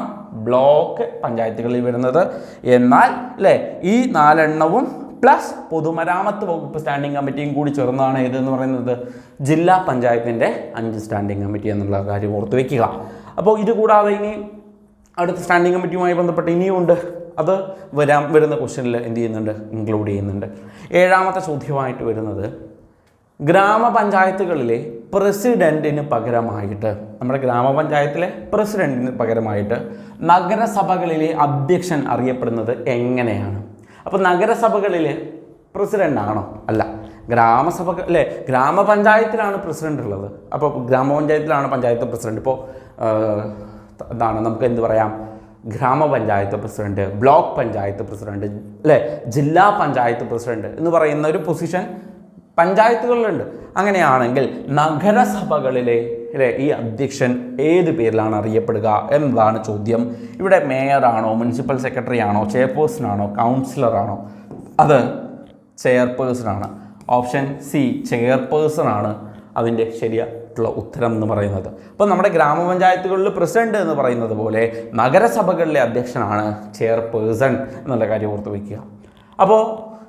ബ്ലോക്ക് പഞ്ചായത്തുകളിൽ വരുന്നത്. എന്നാൽ അല്ലേ ഈ നാലെണ്ണവും പ്ലസ് പൊതുമരാമത്ത് വകുപ്പ് സ്റ്റാൻഡിംഗ് കമ്മിറ്റിയും കൂടി ചേർന്നാണ് ഏതെന്ന് പറയുന്നത്? ജില്ലാ പഞ്ചായത്തിന്റെ അഞ്ച് സ്റ്റാൻഡിംഗ് കമ്മിറ്റി എന്നുള്ള കാര്യം ഓർത്ത് വയ്ക്കുക അപ്പോൾ ഇത് കൂടാതെ ഇനി അടുത്ത സ്റ്റാൻഡിംഗ് കമ്മിറ്റിയുമായി ബന്ധപ്പെട്ട് ഇനിയുമുണ്ട് അത് വരാൻ വരുന്ന ക്വസ്റ്റ്യനിൽ എന്ത് ചെയ്യുന്നുണ്ട്? ഇൻക്ലൂഡ് ചെയ്യുന്നുണ്ട്. ഏഴാമത്തെ ചോദ്യമായിട്ട് വരുന്നത് ഗ്രാമപഞ്ചായത്തുകളിലെ പ്രസിഡന്റിന് പകരമായിട്ട് നമ്മുടെ ഗ്രാമപഞ്ചായത്തിലെ പ്രസിഡന്റിന് പകരമായിട്ട് നഗരസഭകളിലെ അധ്യക്ഷൻ അറിയപ്പെടുന്നത് എങ്ങനെയാണ്? അപ്പോൾ നഗരസഭകളിലെ പ്രസിഡന്റ് ആണോ അല്ല ഗ്രാമസഭ അല്ലേ ഗ്രാമപഞ്ചായത്തിലാണ് പ്രസിഡന്റ് ഉള്ളത്. അപ്പോൾ ഗ്രാമപഞ്ചായത്തിലാണ് പഞ്ചായത്ത് പ്രസിഡന്റ്. ഇപ്പോൾ എന്താണ് നമുക്ക് എന്ത് പറയാം? ഗ്രാമപഞ്ചായത്ത് പ്രസിഡന്റ് ബ്ലോക്ക് പഞ്ചായത്ത് പ്രസിഡന്റ് അല്ലേ ജില്ലാ പഞ്ചായത്ത് പ്രസിഡന്റ് എന്ന് പറയുന്ന ഒരു പൊസിഷൻ പഞ്ചായത്തുകളിലുണ്ട്. അങ്ങനെയാണെങ്കിൽ നഗരസഭകളിലെ അല്ലേ ഈ അധ്യക്ഷൻ ഏത് പേരിലാണ് അറിയപ്പെടുക എന്നതാണ് ചോദ്യം. ഇവിടെ മേയറാണോ മുനിസിപ്പൽ സെക്രട്ടറി ആണോ ചെയർപേഴ്സൺ ആണോ അത് ചെയർപേഴ്സൺ ആണ് ഓപ്ഷൻ സി ചെയർപേഴ്സൺ ആണ് അതിന്റെ ശരിയായിട്ടുള്ള ഉത്തരം എന്ന് പറയുന്നത്. അപ്പോൾ നമ്മുടെ ഗ്രാമപഞ്ചായത്തുകളിൽ പ്രസിഡന്റ് എന്ന് പറയുന്നത് പോലെ നഗരസഭകളിലെ അധ്യക്ഷനാണ് ചെയർപേഴ്സൺ എന്നുള്ള കാര്യം ഓർത്ത് വയ്ക്കുക അപ്പോൾ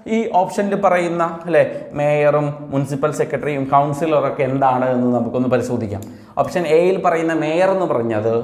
ഈ ഓപ്ഷനിൽ പറയുന്ന അല്ലേ മേയറും മുനിസിപ്പൽ സെക്രട്ടറിയും കൗൺസിലറൊക്കെ എന്താണ് എന്ന് നമുക്കൊന്ന് പരിശോധിക്കാം. ഓപ്ഷൻ എയിൽ പറയുന്ന മേയർ എന്ന് പറഞ്ഞത്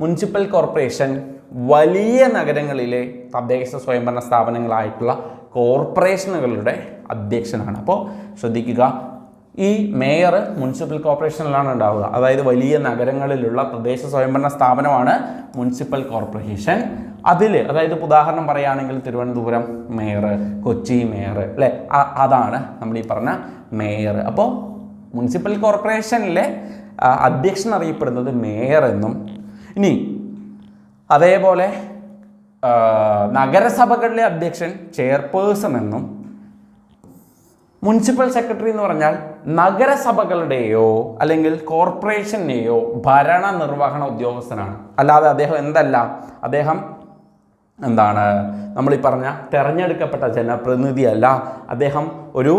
മുനിസിപ്പൽ കോർപ്പറേഷൻ വലിയ നഗരങ്ങളിലെ തദ്ദേശ സ്വയംഭരണ സ്ഥാപനങ്ങളായിട്ടുള്ള കോർപ്പറേഷനുകളുടെ അധ്യക്ഷനാണ്. അപ്പോൾ ശ്രദ്ധിക്കുക ഈ മേയർ മുനിസിപ്പൽ കോർപ്പറേഷനിലാണ് ഉണ്ടാവുക. അതായത് വലിയ നഗരങ്ങളിലുള്ള തദ്ദേശ സ്വയംഭരണ സ്ഥാപനമാണ് മുനിസിപ്പൽ കോർപ്പറേഷൻ. അതിൽ അതായത് ഇപ്പോൾ ഉദാഹരണം പറയുകയാണെങ്കിൽ തിരുവനന്തപുരം മേയർ കൊച്ചി മേയർ അല്ലേ? അതാണ് നമ്മൾ ഈ പറഞ്ഞ മേയർ അപ്പോൾ മുനിസിപ്പൽ കോർപ്പറേഷനിലെ അധ്യക്ഷൻ അറിയപ്പെടുന്നത് മേയർ എന്നും ഇനി അതേപോലെ നഗരസഭകളിലെ അധ്യക്ഷൻ ചെയർപേഴ്സൺ എന്നും മുനിസിപ്പൽ സെക്രട്ടറി എന്ന് പറഞ്ഞാൽ നഗരസഭകളുടെയോ അല്ലെങ്കിൽ കോർപ്പറേഷനെയോ ഭരണ നിർവഹണ ഉദ്യോഗസ്ഥനാണ്. അല്ലാതെ അദ്ദേഹം എന്തല്ല അദ്ദേഹം എന്താണ്? നമ്മൾ ഈ പറഞ്ഞ തിരഞ്ഞെടുക്കപ്പെട്ട ജനപ്രതിനിധിയല്ല അദ്ദേഹം ഒരു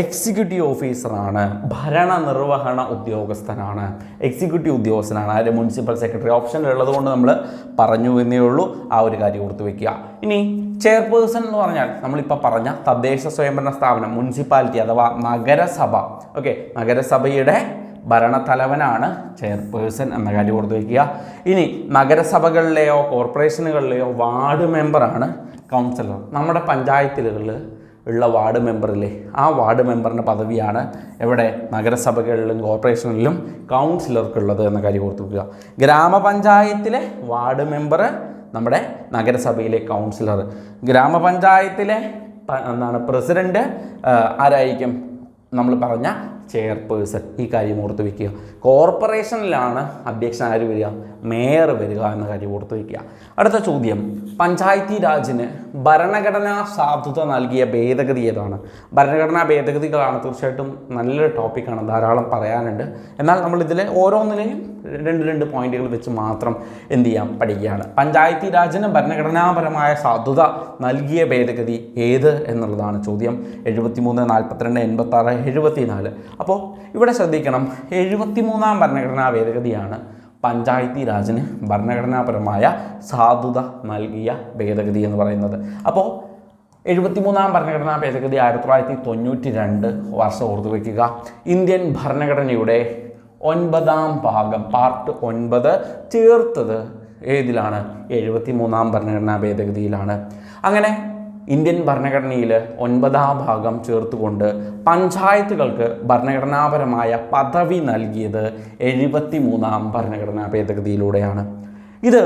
എക്സിക്യൂട്ടീവ് ഓഫീസറാണ് ഭരണ നിർവഹണ ഉദ്യോഗസ്ഥനാണ്. എക്സിക്യൂട്ടീവ് ഉദ്യോഗസ്ഥനാണ് ആര്? മുനിസിപ്പൽ സെക്രട്ടറി ഓപ്ഷനിലുള്ളത് കൊണ്ട് നമ്മൾ പറഞ്ഞു എന്നേ ഉള്ളൂ. ആ ഒരു കാര്യം ഓർത്ത് വയ്ക്കുക ഇനി ചെയർപേഴ്സൺ എന്ന് പറഞ്ഞാൽ നമ്മളിപ്പോൾ പറഞ്ഞ തദ്ദേശ സ്വയംഭരണ സ്ഥാപനം മുനിസിപ്പാലിറ്റി അഥവാ നഗരസഭ. ഓക്കെ നഗരസഭയുടെ ഭരണത്തലവനാണ് ചെയർപേഴ്സൺ എന്ന കാര്യം ഓർത്ത് വയ്ക്കുക ഇനി നഗരസഭകളിലെയോ കോർപ്പറേഷനുകളിലെയോ വാർഡ് മെമ്പറാണ് കൗൺസിലർ. നമ്മുടെ പഞ്ചായത്തുകളിൽ ഉള്ള വാർഡ് മെമ്പറിലെ ആ വാർഡ് മെമ്പറിന്റെ പദവിയാണ് എവിടെ നഗരസഭകളിലും കോർപ്പറേഷനിലും കൗൺസിലർക്കുള്ളത് എന്ന കാര്യം ഓർത്ത് വയ്ക്കുക ഗ്രാമപഞ്ചായത്തിലെ വാർഡ് മെമ്പർ നമ്മുടെ നഗരസഭയിലെ കൗൺസിലർ. ഗ്രാമപഞ്ചായത്തിലെ എന്താണ് പ്രസിഡന്റ് ആ, ആരായിരിക്കും? നമ്മൾ പറഞ്ഞ ചെയർപേഴ്സൺ ഈ കാര്യം ഓർത്ത് വയ്ക്കുക കോർപ്പറേഷനിലാണ് അധ്യക്ഷൻ ആര് വരിക? മേയർ വരിക എന്ന കാര്യം ഓർത്ത് വയ്ക്കുക അടുത്ത ചോദ്യം. പഞ്ചായത്തി രാജിന് ഭരണഘടനാ സാധുത നൽകിയ ഭേദഗതി ഏതാണ്? ഭരണഘടനാ ഭേദഗതികളാണ് തീർച്ചയായിട്ടും നല്ലൊരു ടോപ്പിക്കാണ് ധാരാളം പറയാനുണ്ട്. എന്നാൽ നമ്മൾ ഇതിലെ ഓരോന്നിനെയും രണ്ട് രണ്ട് പോയിന്റുകൾ വെച്ച് മാത്രം എന്ത് ചെയ്യാം? പഠിക്കുകയാണ്. പഞ്ചായത്തി രാജിന് ഭരണഘടനാപരമായ സാധുത നൽകിയ ഭേദഗതി ഏത് എന്നുള്ളതാണ് ചോദ്യം. എഴുപത്തിമൂന്ന് നാൽപ്പത്തിരണ്ട് എൺപത്തി ആറ് എഴുപത്തിനാല്. അപ്പോൾ ഇവിടെ ശ്രദ്ധിക്കണം. എഴുപത്തിമൂന്നാം ഭരണഘടനാ ഭേദഗതിയാണ് പഞ്ചായത്തി രാജിന് ഭരണഘടനാപരമായ സാധുത നൽകിയ ഭേദഗതി എന്ന് പറയുന്നത്. അപ്പോൾ എഴുപത്തിമൂന്നാം ഭരണഘടനാ ഭേദഗതി ആയിരത്തി തൊള്ളായിരത്തി തൊണ്ണൂറ്റി രണ്ട് വർഷം ഓർത്തു വയ്ക്കുക ഇന്ത്യൻ ഭരണഘടനയുടെ ഒൻപതാം ഭാഗം പാർട്ട് ഒൻപത് ചേർത്തത് ഏതിലാണ്? എഴുപത്തി മൂന്നാം ഭരണഘടനാ ഭേദഗതിയിലാണ്. അങ്ങനെ ഇന്ത്യൻ ഭരണഘടനയിൽ ഒൻപതാം ഭാഗം ചേർത്തുകൊണ്ട് പഞ്ചായത്തുകൾക്ക് ഭരണഘടനാപരമായ പദവി നൽകിയത് എഴുപത്തി മൂന്നാം ഭരണഘടനാ ഭേദഗതിയിലൂടെയാണ്. ഇത്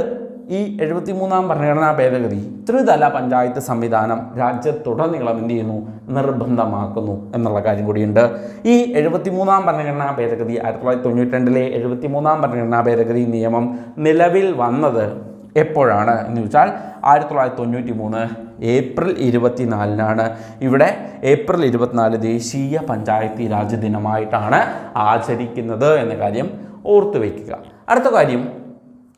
ഈ എഴുപത്തിമൂന്നാം ഭരണഘടനാ ഭേദഗതി ത്രിതല പഞ്ചായത്ത് സംവിധാനം രാജ്യത്തുടനീളം എന്ത് ചെയ്യുന്നു? നിർബന്ധമാക്കുന്നു എന്നുള്ള കാര്യം കൂടിയുണ്ട്. ഈ എഴുപത്തിമൂന്നാം ഭരണഘടനാ ഭേദഗതി ആയിരത്തി തൊള്ളായിരത്തി തൊണ്ണൂറ്റി രണ്ടിലെ എഴുപത്തിമൂന്നാം ഭരണഘടനാ ഭേദഗതി നിയമം നിലവിൽ വന്നത് എപ്പോഴാണ് എന്ന് ചോദിച്ചാൽ ആയിരത്തി തൊള്ളായിരത്തി തൊണ്ണൂറ്റി മൂന്ന് ഏപ്രിൽ ഇരുപത്തിനാലിനാണ്. ഇവിടെ ഏപ്രിൽ ഇരുപത്തിനാല് ദേശീയ പഞ്ചായത്തി രാജ് ദിനമായിട്ടാണ് ആചരിക്കുന്നത് എന്ന കാര്യം ഓർത്തു വയ്ക്കുക അടുത്ത കാര്യം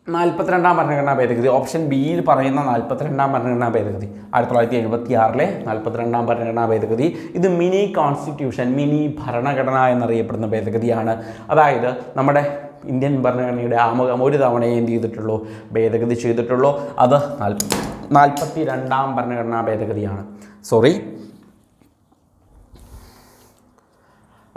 നാൽപ്പത്തിരണ്ടാം ഭരണഘടനാ ഭേദഗതി. ഓപ്ഷൻ ബിയിൽ പറയുന്ന നാൽപ്പത്തിരണ്ടാം ഭരണഘടനാ ഭേദഗതി. ആയിരത്തി തൊള്ളായിരത്തി എഴുപത്തി ആറിലെ നാൽപ്പത്തിരണ്ടാം ഭരണഘടനാ ഭേദഗതി. ഇത് മിനി കോൺസ്റ്റിറ്റ്യൂഷൻ മിനി ഭരണഘടന എന്നറിയപ്പെടുന്ന ഭേദഗതിയാണ്. അതായത് നമ്മുടെ ഇന്ത്യൻ ഭരണഘടനയുടെ ആമുഖം ഒരു തവണയേ എന്ത് ചെയ്തിട്ടുള്ളൂ? ഭേദഗതി ചെയ്തിട്ടുള്ളൂ. അത് നാൽപ്പത്തി രണ്ടാം ഭരണഘടനാ ഭേദഗതിയാണ്. സോറി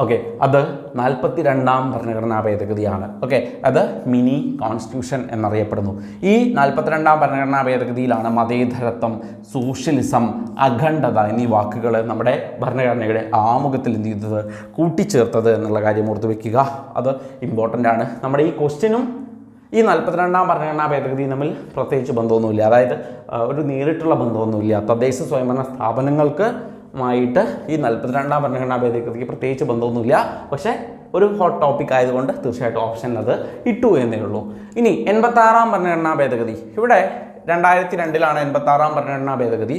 ഓക്കെ അത് നാൽപ്പത്തി രണ്ടാം ഭരണഘടനാ ഭേദഗതിയാണ് ഓക്കെ അത് മിനി കോൺസ്റ്റിറ്റ്യൂഷൻ എന്നറിയപ്പെടുന്നു. ഈ നാൽപ്പത്തിരണ്ടാം ഭരണഘടനാ ഭേദഗതിയിലാണ് മതേതരത്വം സോഷ്യലിസം അഖണ്ഡത എന്നീ വാക്കുകൾ നമ്മുടെ ഭരണഘടനയുടെ ആമുഖത്തിൽ എന്ത് ചെയ്തത് കൂട്ടിച്ചേർത്തത് എന്നുള്ള കാര്യം ഓർത്ത് വെക്കുക. അത് ഇമ്പോർട്ടന്റ് ആണ്. നമ്മുടെ ഈ ക്വസ്റ്റ്യനും ഈ നാൽപ്പത്തിരണ്ടാം ഭരണഘടനാ ഭേദഗതി തമ്മിൽ പ്രത്യേകിച്ച് ബന്ധമൊന്നുമില്ല. അതായത് ഒരു നേരിട്ടുള്ള ബന്ധമൊന്നുമില്ല. തദ്ദേശ സ്വയംഭരണ സ്ഥാപനങ്ങൾക്ക് മായിട്ട് ഈ നാൽപ്പത്തിരണ്ടാം ഭരണഘടനാ ഭേദഗതിക്ക് പ്രത്യേകിച്ച് ബന്ധമൊന്നുമില്ല. പക്ഷേ ഒരു ഹോട്ട് ടോപ്പിക് ആയതുകൊണ്ട് തീർച്ചയായിട്ടും ഓപ്ഷൻ അത് ഇട്ടു എന്നേ ഉള്ളൂ. ഇനി എൺപത്താറാം ഭരണഘടനാ ഭേദഗതി ഇവിടെ രണ്ടായിരത്തി രണ്ടിലാണ് എൺപത്താറാം ഭരണഘടനാ ഭേദഗതി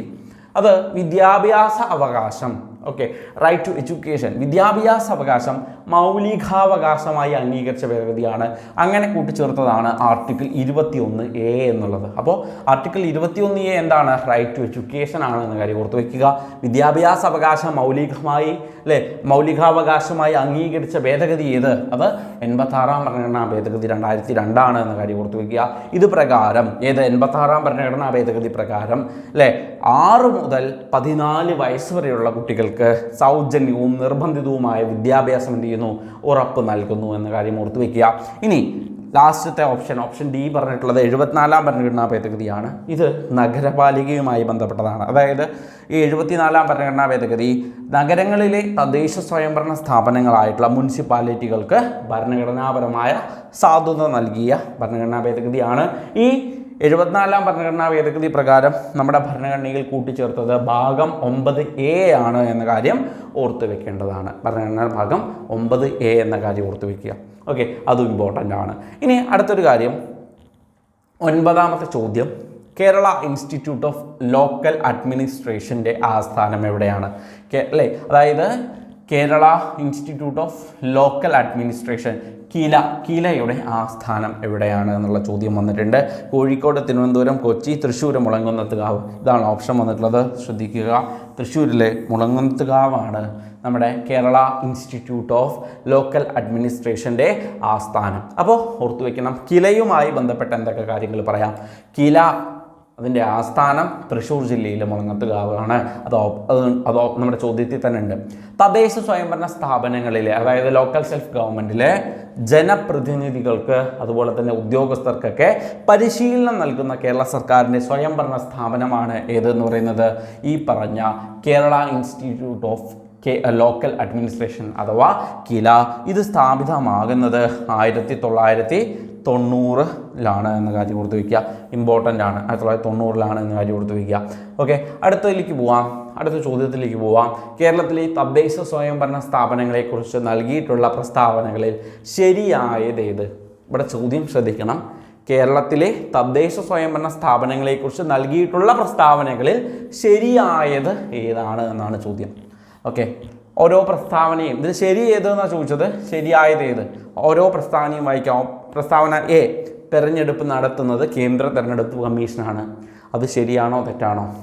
അത് വിദ്യാഭ്യാസ അവകാശം. ഓക്കെ റൈറ്റ് ടു എഡ്യൂക്കേഷൻ വിദ്യാഭ്യാസ അവകാശം. മൗലികാവകാശമായി അംഗീകരിച്ച ഭേദഗതിയാണ്. അങ്ങനെ കൂട്ടിച്ചേർത്തതാണ് ആർട്ടിക്കിൾ ഇരുപത്തിയൊന്ന് എ എന്നുള്ളത്. അപ്പോൾ ആർട്ടിക്കിൾ ഇരുപത്തിയൊന്ന് എ എന്താണ്? റൈറ്റ് ടു എഡ്യൂക്കേഷൻ ആണ് എന്ന കാര്യം ഓർത്ത് വയ്ക്കുക വിദ്യാഭ്യാസ അവകാശം മൗലികമായി അല്ലേ? മൗലികാവകാശമായി അംഗീകരിച്ച ഭേദഗതി ഏത്? അത് എൺപത്താറാം ഭരണഘടനാ ഭേദഗതി രണ്ടായിരത്തി രണ്ടാണ് എന്ന കാര്യം ഓർത്ത് വയ്ക്കുക ഇത് പ്രകാരം ഏത്? എൺപത്താറാം ഭരണഘടനാ ഭേദഗതി പ്രകാരം അല്ലേ? ആറ് മുതൽ പതിനാല് വയസ്സ് വരെയുള്ള കുട്ടികൾക്ക് സൗജന്യവും നിർബന്ധിതവുമായ വിദ്യാഭ്യാസം എന്ത് ചെയ്യുന്നു? ഉറപ്പ് നൽകുന്നു എന്ന കാര്യം ഓർത്ത് വയ്ക്കുക ഇനി ലാസ്റ്റത്തെ ഓപ്ഷൻ ഓപ്ഷൻ ഡി പറഞ്ഞിട്ടുള്ളത് എഴുപത്തിനാലാം ഭരണഘടനാ ഭേദഗതിയാണ്. ഇത് നഗരപാലികയുമായി ബന്ധപ്പെട്ടതാണ്. അതായത് ഈ എഴുപത്തിനാലാം ഭരണഘടനാ ഭേദഗതി നഗരങ്ങളിലെ തദ്ദേശ സ്വയംഭരണ സ്ഥാപനങ്ങളായിട്ടുള്ള മുനിസിപ്പാലിറ്റികൾക്ക് ഭരണഘടനാപരമായ സാധുത നൽകിയ ഭരണഘടനാ ഭേദഗതിയാണ്. ഈ എഴുപത്തിനാലാം ഭരണഘടനാ ഭേദഗതി പ്രകാരം നമ്മുടെ ഭരണഘടനയിൽ കൂട്ടിച്ചേർത്തത് ഭാഗം ഒമ്പത് എ ആണ് എന്ന കാര്യം ഓർത്ത് വെക്കേണ്ടതാണ്. ഭരണഘടന ഭാഗം ഒമ്പത് എ എന്ന കാര്യം ഓർത്ത് വെക്കുക. ഓക്കെ അതും ഇമ്പോർട്ടന്റ് ആണ്. ഇനി അടുത്തൊരു കാര്യം. ഒൻപതാമത്തെ ചോദ്യം. കേരള ഇൻസ്റ്റിറ്റ്യൂട്ട് ഓഫ് ലോക്കൽ അഡ്മിനിസ്ട്രേഷന്റെ ആസ്ഥാനം എവിടെയാണ്? അല്ലേ? അതായത് Kerala institute of local administration KILA കീലയുടെ ആസ്ഥാനം എവിടെയാണ് എന്നുള്ള ചോദ്യം വന്നിട്ടുണ്ട്. കോഴിക്കോട് തിരുവനന്തപുരം കൊച്ചി തൃശ്ശൂർ മുളങ്കുന്നത്തുകാവ്. ഇതാണ് ഓപ്ഷൻ വന്നിട്ടുള്ളത്. ശ്രദ്ധിക്കുക. തൃശ്ശൂരിലെ മുളങ്കുന്നത്തുകാവാണ് നമ്മുടെ കേരള ഇൻസ്റ്റിറ്റ്യൂട്ട് ഓഫ് ലോക്കൽ അഡ്മിനിസ്ട്രേഷന്റെ ആസ്ഥാനം അപ്പോൾ ഓർത്തു വയ്ക്കണം കിലയുമായി ബന്ധപ്പെട്ട എന്തൊക്കെ കാര്യങ്ങൾ പറയാം? കില അതിന്റെ ആസ്ഥാനം തൃശ്ശൂർ ജില്ലയിലെ മുളങ്ങത്തുകാവാണ്. അത് അതോ അത് നമ്മുടെ ചോദ്യത്തിൽ തന്നെ ഉണ്ട്. തദ്ദേശ സ്വയംഭരണ സ്ഥാപനങ്ങളിലെ അതായത് ലോക്കൽ സെൽഫ് ഗവൺമെന്റിലെ ജനപ്രതിനിധികൾക്ക് അതുപോലെ തന്നെ ഉദ്യോഗസ്ഥർക്കൊക്കെ പരിശീലനം നൽകുന്ന കേരള സർക്കാരിന്റെ സ്വയംഭരണ സ്ഥാപനമാണ് ഏതെന്ന് പറയുന്നത്? ഈ പറഞ്ഞ Kerala institute of K local administration അഥവാ കില ഇത് സ്ഥാപിതമാകുന്നത് ആയിരത്തി തൊള്ളായിരത്തി തൊണ്ണൂറിലാണ് എന്ന കാര്യം കൊടുത്ത് വയ്ക്കുക ഇമ്പോർട്ടന്റ് ആണ്. ആയിരത്തി തൊള്ളായിരത്തി തൊണ്ണൂറിലാണ് എന്ന കാര്യം കൊടുത്ത് വയ്ക്കുക ഓക്കെ അടുത്തതിലേക്ക് പോവാം. അടുത്ത ചോദ്യത്തിലേക്ക് പോവാം. കേരളത്തിലെ തദ്ദേശ സ്വയംഭരണ സ്ഥാപനങ്ങളെക്കുറിച്ച് നൽകിയിട്ടുള്ള പ്രസ്താവനകളിൽ ശരിയായത് ഏത് ഇവിടെ ചോദ്യം ശ്രദ്ധിക്കണം. കേരളത്തിലെ തദ്ദേശ സ്വയംഭരണ സ്ഥാപനങ്ങളെക്കുറിച്ച് നൽകിയിട്ടുള്ള പ്രസ്താവനകളിൽ ശരിയായത് ഏതാണ് എന്നാണ് ചോദ്യം. ഓക്കെ ഓരോ പ്രസ്താവനയും ഇതിൽ ശരി ഏതെന്നാണ് ചോദിച്ചത്? ശരിയായത് ഏത് ഓരോ പ്രസ്താവനയും വായിക്കാം പ്രസ്താവന എ തെരഞ്ഞെടുപ്പ് നടത്തുന്നത് കേന്ദ്ര തെരഞ്ഞെടുപ്പ് കമ്മീഷനാണ്. അത് ശരിയാണോ തെറ്റാണോ?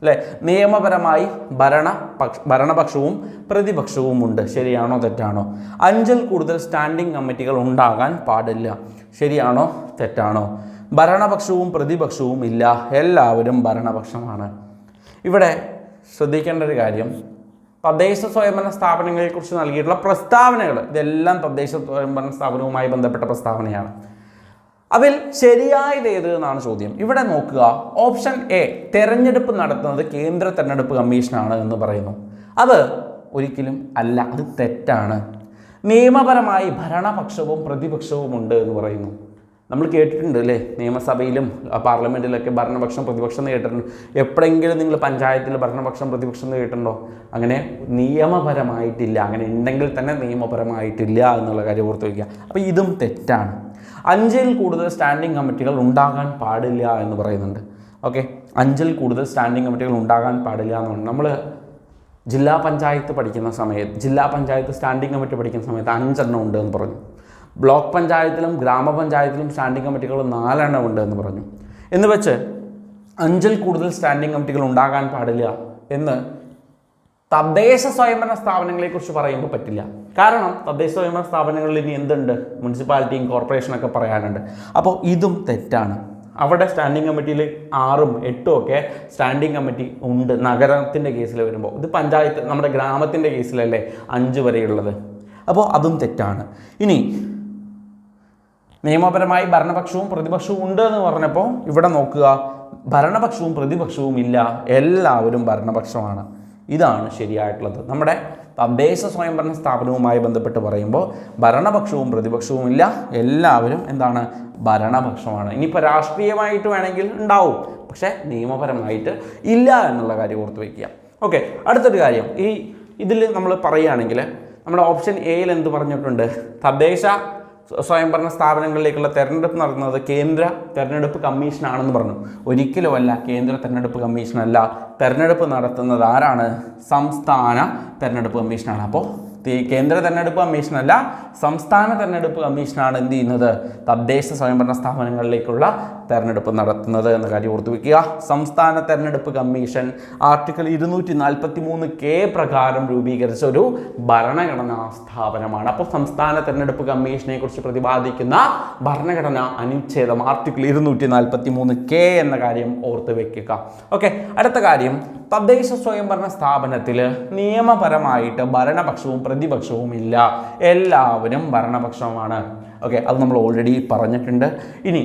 അല്ലേ? നിയമപരമായി ഭരണ പക്ഷ ഭരണപക്ഷവും പ്രതിപക്ഷവും ഉണ്ട്. ശരിയാണോ തെറ്റാണോ? അഞ്ചിൽ കൂടുതൽ സ്റ്റാൻഡിംഗ് കമ്മിറ്റികൾ ഉണ്ടാകാൻ പാടില്ല. ശരിയാണോ തെറ്റാണോ? ഭരണപക്ഷവും പ്രതിപക്ഷവും ഇല്ല. എല്ലാവരും ഭരണപക്ഷമാണ്. ഇവിടെ ശ്രദ്ധിക്കേണ്ട ഒരു കാര്യം തദ്ദേശ സ്വയംഭരണ സ്ഥാപനങ്ങളെ കുറിച്ച് നൽകിയിട്ടുള്ള പ്രസ്താവനകൾ. ഇതെല്ലാം തദ്ദേശ സ്വയംഭരണ സ്ഥാപനവുമായി ബന്ധപ്പെട്ട പ്രസ്താവനയാണ്. അതിൽ ശരിയായത് ഏത് എന്നാണ് ചോദ്യം. ഇവിടെ നോക്കുക. ഓപ്ഷൻ എ തെരഞ്ഞെടുപ്പ് നടത്തുന്നത് കേന്ദ്ര തെരഞ്ഞെടുപ്പ് കമ്മീഷനാണ് എന്ന് പറയുന്നു. അത് ഒരിക്കലും അല്ല അത് തെറ്റാണ്. നിയമപരമായി ഭരണപക്ഷവും പ്രതിപക്ഷവും ഉണ്ട് എന്ന് പറയുന്നു. നമ്മൾ കേട്ടിട്ടുണ്ട് അല്ലേ? നിയമസഭയിലും പാർലമെന്റിലൊക്കെ ഭരണപക്ഷം പ്രതിപക്ഷം എന്ന് കേട്ടിട്ടുണ്ട്. എപ്പോഴെങ്കിലും നിങ്ങൾ പഞ്ചായത്തിൽ ഭരണപക്ഷം പ്രതിപക്ഷം എന്ന് കേട്ടിട്ടുണ്ടോ? അങ്ങനെ നിയമപരമായിട്ടില്ല. അങ്ങനെ ഉണ്ടെങ്കിൽ തന്നെ നിയമപരമായിട്ടില്ല എന്നുള്ള കാര്യം ഓർത്ത് വയ്ക്കുക. അപ്പോൾ ഇതും തെറ്റാണ്. അഞ്ചിൽ കൂടുതൽ സ്റ്റാൻഡിംഗ് കമ്മിറ്റികൾ ഉണ്ടാകാൻ പാടില്ല എന്ന് പറയുന്നുണ്ട്. ഓക്കെ? അഞ്ചിൽ കൂടുതൽ സ്റ്റാൻഡിംഗ് കമ്മിറ്റികൾ ഉണ്ടാകാൻ പാടില്ല എന്നുണ്ട് നമ്മൾ ജില്ലാ പഞ്ചായത്ത് പഠിക്കുന്ന സമയത്ത് ജില്ലാ പഞ്ചായത്ത് സ്റ്റാൻഡിംഗ് കമ്മിറ്റി പഠിക്കുന്ന സമയത്ത് അഞ്ചെണ്ണം ഉണ്ട് എന്ന് പറഞ്ഞു. ബ്ലോക്ക് പഞ്ചായത്തിലും ഗ്രാമപഞ്ചായത്തിലും സ്റ്റാൻഡിംഗ് കമ്മിറ്റികൾ നാലെണ്ണം ഉണ്ട് എന്ന് പറഞ്ഞു. എന്ന് വെച്ച് അഞ്ചിൽ കൂടുതൽ സ്റ്റാൻഡിംഗ് കമ്മിറ്റികൾ ഉണ്ടാകാൻ പാടില്ല എന്ന് തദ്ദേശ സ്വയംഭരണ സ്ഥാപനങ്ങളെക്കുറിച്ച് പറയുമ്പോൾ പറ്റില്ല. കാരണം തദ്ദേശ സ്വയംഭരണ സ്ഥാപനങ്ങളിൽ ഇനി എന്തുണ്ട്? മുനിസിപ്പാലിറ്റിയും കോർപ്പറേഷനൊക്കെ പറയാനുണ്ട്. അപ്പോൾ ഇതും തെറ്റാണ്. അവിടെ സ്റ്റാൻഡിംഗ് കമ്മിറ്റിയിൽ ആറും എട്ടും ഒക്കെ സ്റ്റാൻഡിംഗ് കമ്മിറ്റി ഉണ്ട് നഗരത്തിന്റെ കേസിൽ വരുമ്പോൾ. ഇത് പഞ്ചായത്ത് നമ്മുടെ ഗ്രാമത്തിന്റെ കേസിലല്ലേ അഞ്ച് വരെയുള്ളത്. അപ്പോൾ അതും തെറ്റാണ്. ഇനി നിയമപരമായി ഭരണപക്ഷവും പ്രതിപക്ഷവും ഉണ്ട് എന്ന് പറഞ്ഞപ്പോൾ ഇവിടെ നോക്കുക ഭരണപക്ഷവും പ്രതിപക്ഷവും ഇല്ല. എല്ലാവരും ഭരണപക്ഷമാണ്. ഇതാണ് ശരിയായിട്ടുള്ളത്. നമ്മുടെ തദ്ദേശ സ്വയംഭരണ സ്ഥാപനവുമായി ബന്ധപ്പെട്ട് പറയുമ്പോൾ ഭരണപക്ഷവും പ്രതിപക്ഷവും ഇല്ല. എല്ലാവരും എന്താണ്? ഭരണപക്ഷമാണ്. ഇനിയിപ്പോൾ രാഷ്ട്രീയമായിട്ട് വേണമെങ്കിൽ ഉണ്ടാവും. പക്ഷേ നിയമപരമായിട്ട് ഇല്ല എന്നുള്ള കാര്യം ഓർത്ത് വയ്ക്കുക ഓക്കെ അടുത്തൊരു കാര്യം. ഈ ഇതിൽ നമ്മൾ പറയുകയാണെങ്കിൽ നമ്മുടെ ഓപ്ഷൻ എയിൽ എന്ത് പറഞ്ഞിട്ടുണ്ട്? തദ്ദേശ സ്വയംഭരണ സ്ഥാപനങ്ങളിലേക്കുള്ള തെരഞ്ഞെടുപ്പ് നടത്തുന്നത് കേന്ദ്ര തെരഞ്ഞെടുപ്പ് കമ്മീഷനാണെന്ന് പറഞ്ഞു. ഒരിക്കലുമല്ല കേന്ദ്ര തെരഞ്ഞെടുപ്പ് കമ്മീഷനല്ല. തെരഞ്ഞെടുപ്പ് നടത്തുന്നത് ആരാണ്? സംസ്ഥാന തെരഞ്ഞെടുപ്പ് കമ്മീഷനാണ്. അപ്പോൾ കേന്ദ്ര തെരഞ്ഞെടുപ്പ് കമ്മീഷനല്ല സംസ്ഥാന തെരഞ്ഞെടുപ്പ് കമ്മീഷനാണ് എന്ത് ചെയ്യുന്നത്? തദ്ദേശ സ്വയംഭരണ സ്ഥാപനങ്ങളിലേക്കുള്ള തെരഞ്ഞെടുപ്പ് നടത്തുന്നത് എന്ന കാര്യം ഓർത്തു വെക്കുക. സംസ്ഥാന തെരഞ്ഞെടുപ്പ് കമ്മീഷൻ ആർട്ടിക്കിൾ ഇരുന്നൂറ്റി നാൽപ്പത്തി മൂന്ന് കെ പ്രകാരം രൂപീകരിച്ച ഒരു ഭരണഘടനാ സ്ഥാപനമാണ്. അപ്പോൾ സംസ്ഥാന തെരഞ്ഞെടുപ്പ് കമ്മീഷനെ കുറിച്ച് പ്രതിപാദിക്കുന്ന ഭരണഘടന അനുച്ഛേദം ആർട്ടിക്കിൾ ഇരുന്നൂറ്റി നാൽപ്പത്തി മൂന്ന് കെ എന്ന കാര്യം ഓർത്ത് വെക്കുക. ഓക്കെ അടുത്ത കാര്യം. തദ്ദേശ സ്വയംഭരണ സ്ഥാപനത്തിൽ നിയമപരമായിട്ട് ഭരണപക്ഷവും പ്രതിപക്ഷവും ഇല്ല. എല്ലാവരും ഭരണപക്ഷമാണ്. ഓക്കെ അത് നമ്മൾ ഓൾറെഡി പറഞ്ഞിട്ടുണ്ട്. ഇനി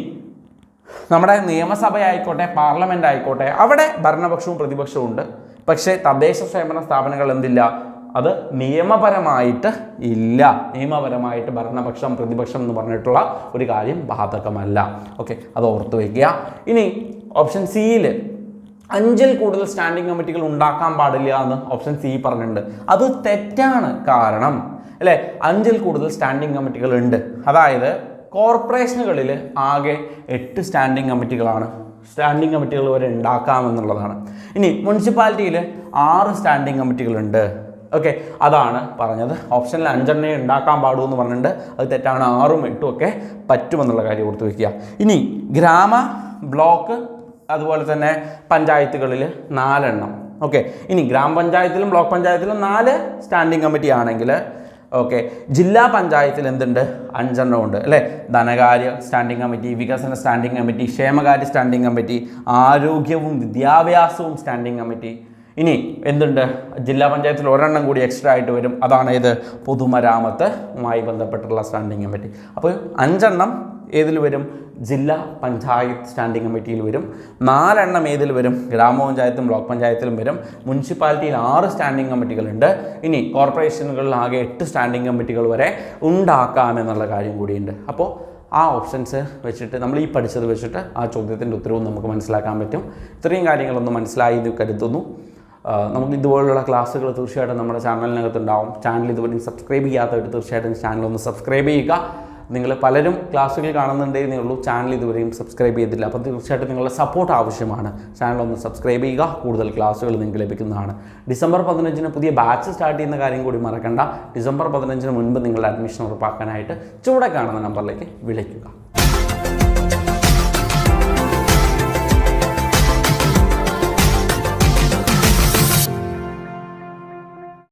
നമ്മുടെ നിയമസഭ ആയിക്കോട്ടെ പാർലമെന്റ് ആയിക്കോട്ടെ അവിടെ ഭരണപക്ഷവും പ്രതിപക്ഷവും ഉണ്ട്. പക്ഷേ തദ്ദേശ സ്വയംഭരണ സ്ഥാപനങ്ങൾ എന്തില്ല? അത് നിയമപരമായിട്ട് ഇല്ല. നിയമപരമായിട്ട് ഭരണപക്ഷം പ്രതിപക്ഷം എന്ന് പറഞ്ഞിട്ടുള്ള ഒരു കാര്യം ബാധകമല്ല. ഓക്കെ അത് ഓർത്തു വയ്ക്കുക ഇനി ഓപ്ഷൻ സിയിൽ അഞ്ചിൽ കൂടുതൽ സ്റ്റാൻഡിംഗ് കമ്മിറ്റികൾ ഉണ്ടാക്കാൻ പാടില്ല എന്ന് ഓപ്ഷൻ സി പറഞ്ഞിട്ടുണ്ട്. അത് തെറ്റാണ് കാരണം. അല്ലേ? അഞ്ചിൽ കൂടുതൽ സ്റ്റാൻഡിംഗ് കമ്മിറ്റികൾ ഉണ്ട്. അതായത് കോർപ്പറേഷനുകളിൽ ആകെ എട്ട് സ്റ്റാൻഡിംഗ് കമ്മിറ്റികളാണ്. സ്റ്റാൻഡിംഗ് കമ്മിറ്റികൾ വരെ ഉണ്ടാക്കാമെന്നുള്ളതാണ്. ഇനി മുനിസിപ്പാലിറ്റിയിൽ ആറ് സ്റ്റാൻഡിംഗ് കമ്മിറ്റികളുണ്ട്. ഓക്കെ അതാണ് പറഞ്ഞത്. ഓപ്ഷനിൽ അഞ്ചെണ്ണേ ഉണ്ടാക്കാൻ പാടൂ എന്ന് പറഞ്ഞിട്ടുണ്ട്. അത് തെറ്റാണ്. ആറും എട്ടും ഒക്കെ പറ്റുമെന്നുള്ള കാര്യം ഓർത്ത് വയ്ക്കുക ഇനി ഗ്രാമ ബ്ലോക്ക് അതുപോലെ തന്നെ പഞ്ചായത്തുകളിൽ നാലെണ്ണം. ഓക്കെ ഇനി ഗ്രാമപഞ്ചായത്തിലും ബ്ലോക്ക് പഞ്ചായത്തിലും നാല് സ്റ്റാൻഡിംഗ് കമ്മിറ്റി ആണെങ്കിൽ ഓക്കെ ജില്ലാ പഞ്ചായത്തിൽ എന്തുണ്ട്? അഞ്ചെണ്ണം ഉണ്ട് അല്ലേ? ധനകാര്യ സ്റ്റാൻഡിംഗ് കമ്മിറ്റി വികസന സ്റ്റാൻഡിംഗ് കമ്മിറ്റി ക്ഷേമകാര്യ സ്റ്റാൻഡിംഗ് കമ്മിറ്റി ആരോഗ്യവും വിദ്യാഭ്യാസവും സ്റ്റാൻഡിംഗ് കമ്മിറ്റി. ഇനി എന്തുണ്ട്? ജില്ലാ പഞ്ചായത്തിൽ ഒരെണ്ണം കൂടി എക്സ്ട്രാ ആയിട്ട് വരും. അതാണ് ഇത് പൊതുമരാമത്തുമായി ബന്ധപ്പെട്ടുള്ള സ്റ്റാൻഡിംഗ് കമ്മിറ്റി. അപ്പോൾ അഞ്ചെണ്ണം ഏതിൽ വരും? ജില്ലാ പഞ്ചായത്ത് സ്റ്റാൻഡിംഗ് കമ്മിറ്റിയിൽ വരും. നാലെണ്ണം ഏതിൽ വരും? ഗ്രാമപഞ്ചായത്തും ബ്ലോക്ക് പഞ്ചായത്തിലും വരും. മുനിസിപ്പാലിറ്റിയിൽ ആറ് സ്റ്റാൻഡിംഗ് കമ്മിറ്റികളുണ്ട്. ഇനി കോർപ്പറേഷനുകളിൽ ആകെ എട്ട് സ്റ്റാൻഡിംഗ് കമ്മിറ്റികൾ വരെ ഉണ്ടാക്കാമെന്നുള്ള കാര്യം കൂടിയുണ്ട്. അപ്പോൾ ആ ഓപ്ഷൻസ് വെച്ചിട്ട് നമ്മൾ ഈ പഠിച്ചത് വെച്ചിട്ട് ആ ചോദ്യത്തിന്റെ ഉത്തരവും നമുക്ക് മനസ്സിലാക്കാൻ പറ്റും. ഇത്രയും കാര്യങ്ങളൊന്നും മനസ്സിലായി എന്ന് കരുതുന്നു. നമുക്ക് ഇതുപോലുള്ള ക്ലാസ്സുകൾ തീർച്ചയായിട്ടും നമ്മുടെ ചാനലിനകത്ത് ഉണ്ടാവും ചാനൽ ഇതുവരെ സബ്സ്ക്രൈബ് ചെയ്യാത്തവർ തീർച്ചയായിട്ടും ചാനൽ ഒന്ന് സബ്സ്ക്രൈബ് ചെയ്യുക. നിങ്ങൾ പലരും ക്ലാസ്സുകൾ കാണുന്നുണ്ടേ ഉള്ളൂ. ചാനൽ ഇതുവരെയും സബ്സ്ക്രൈബ് ചെയ്തില്ല അപ്പോൾ തീർച്ചയായിട്ടും നിങ്ങളുടെ സപ്പോർട്ട് ആവശ്യമാണ്. ചാനൽ ഒന്ന് സബ്സ്ക്രൈബ് ചെയ്യുക. കൂടുതൽ ക്ലാസ്സുകൾ നിങ്ങൾക്ക് ലഭിക്കുന്നതാണ്. ഡിസംബർ പതിനഞ്ചിന് പുതിയ ബാച്ച് സ്റ്റാർട്ട് ചെയ്യുന്ന കാര്യം കൂടി മറക്കണ്ട. ഡിസംബർ പതിനഞ്ചിന് മുൻപ് നിങ്ങളുടെ അഡ്മിഷൻ ഉറപ്പാക്കാനായിട്ട് ചൂടെ കാണുന്ന നമ്പറിലേക്ക് വിളിക്കുക.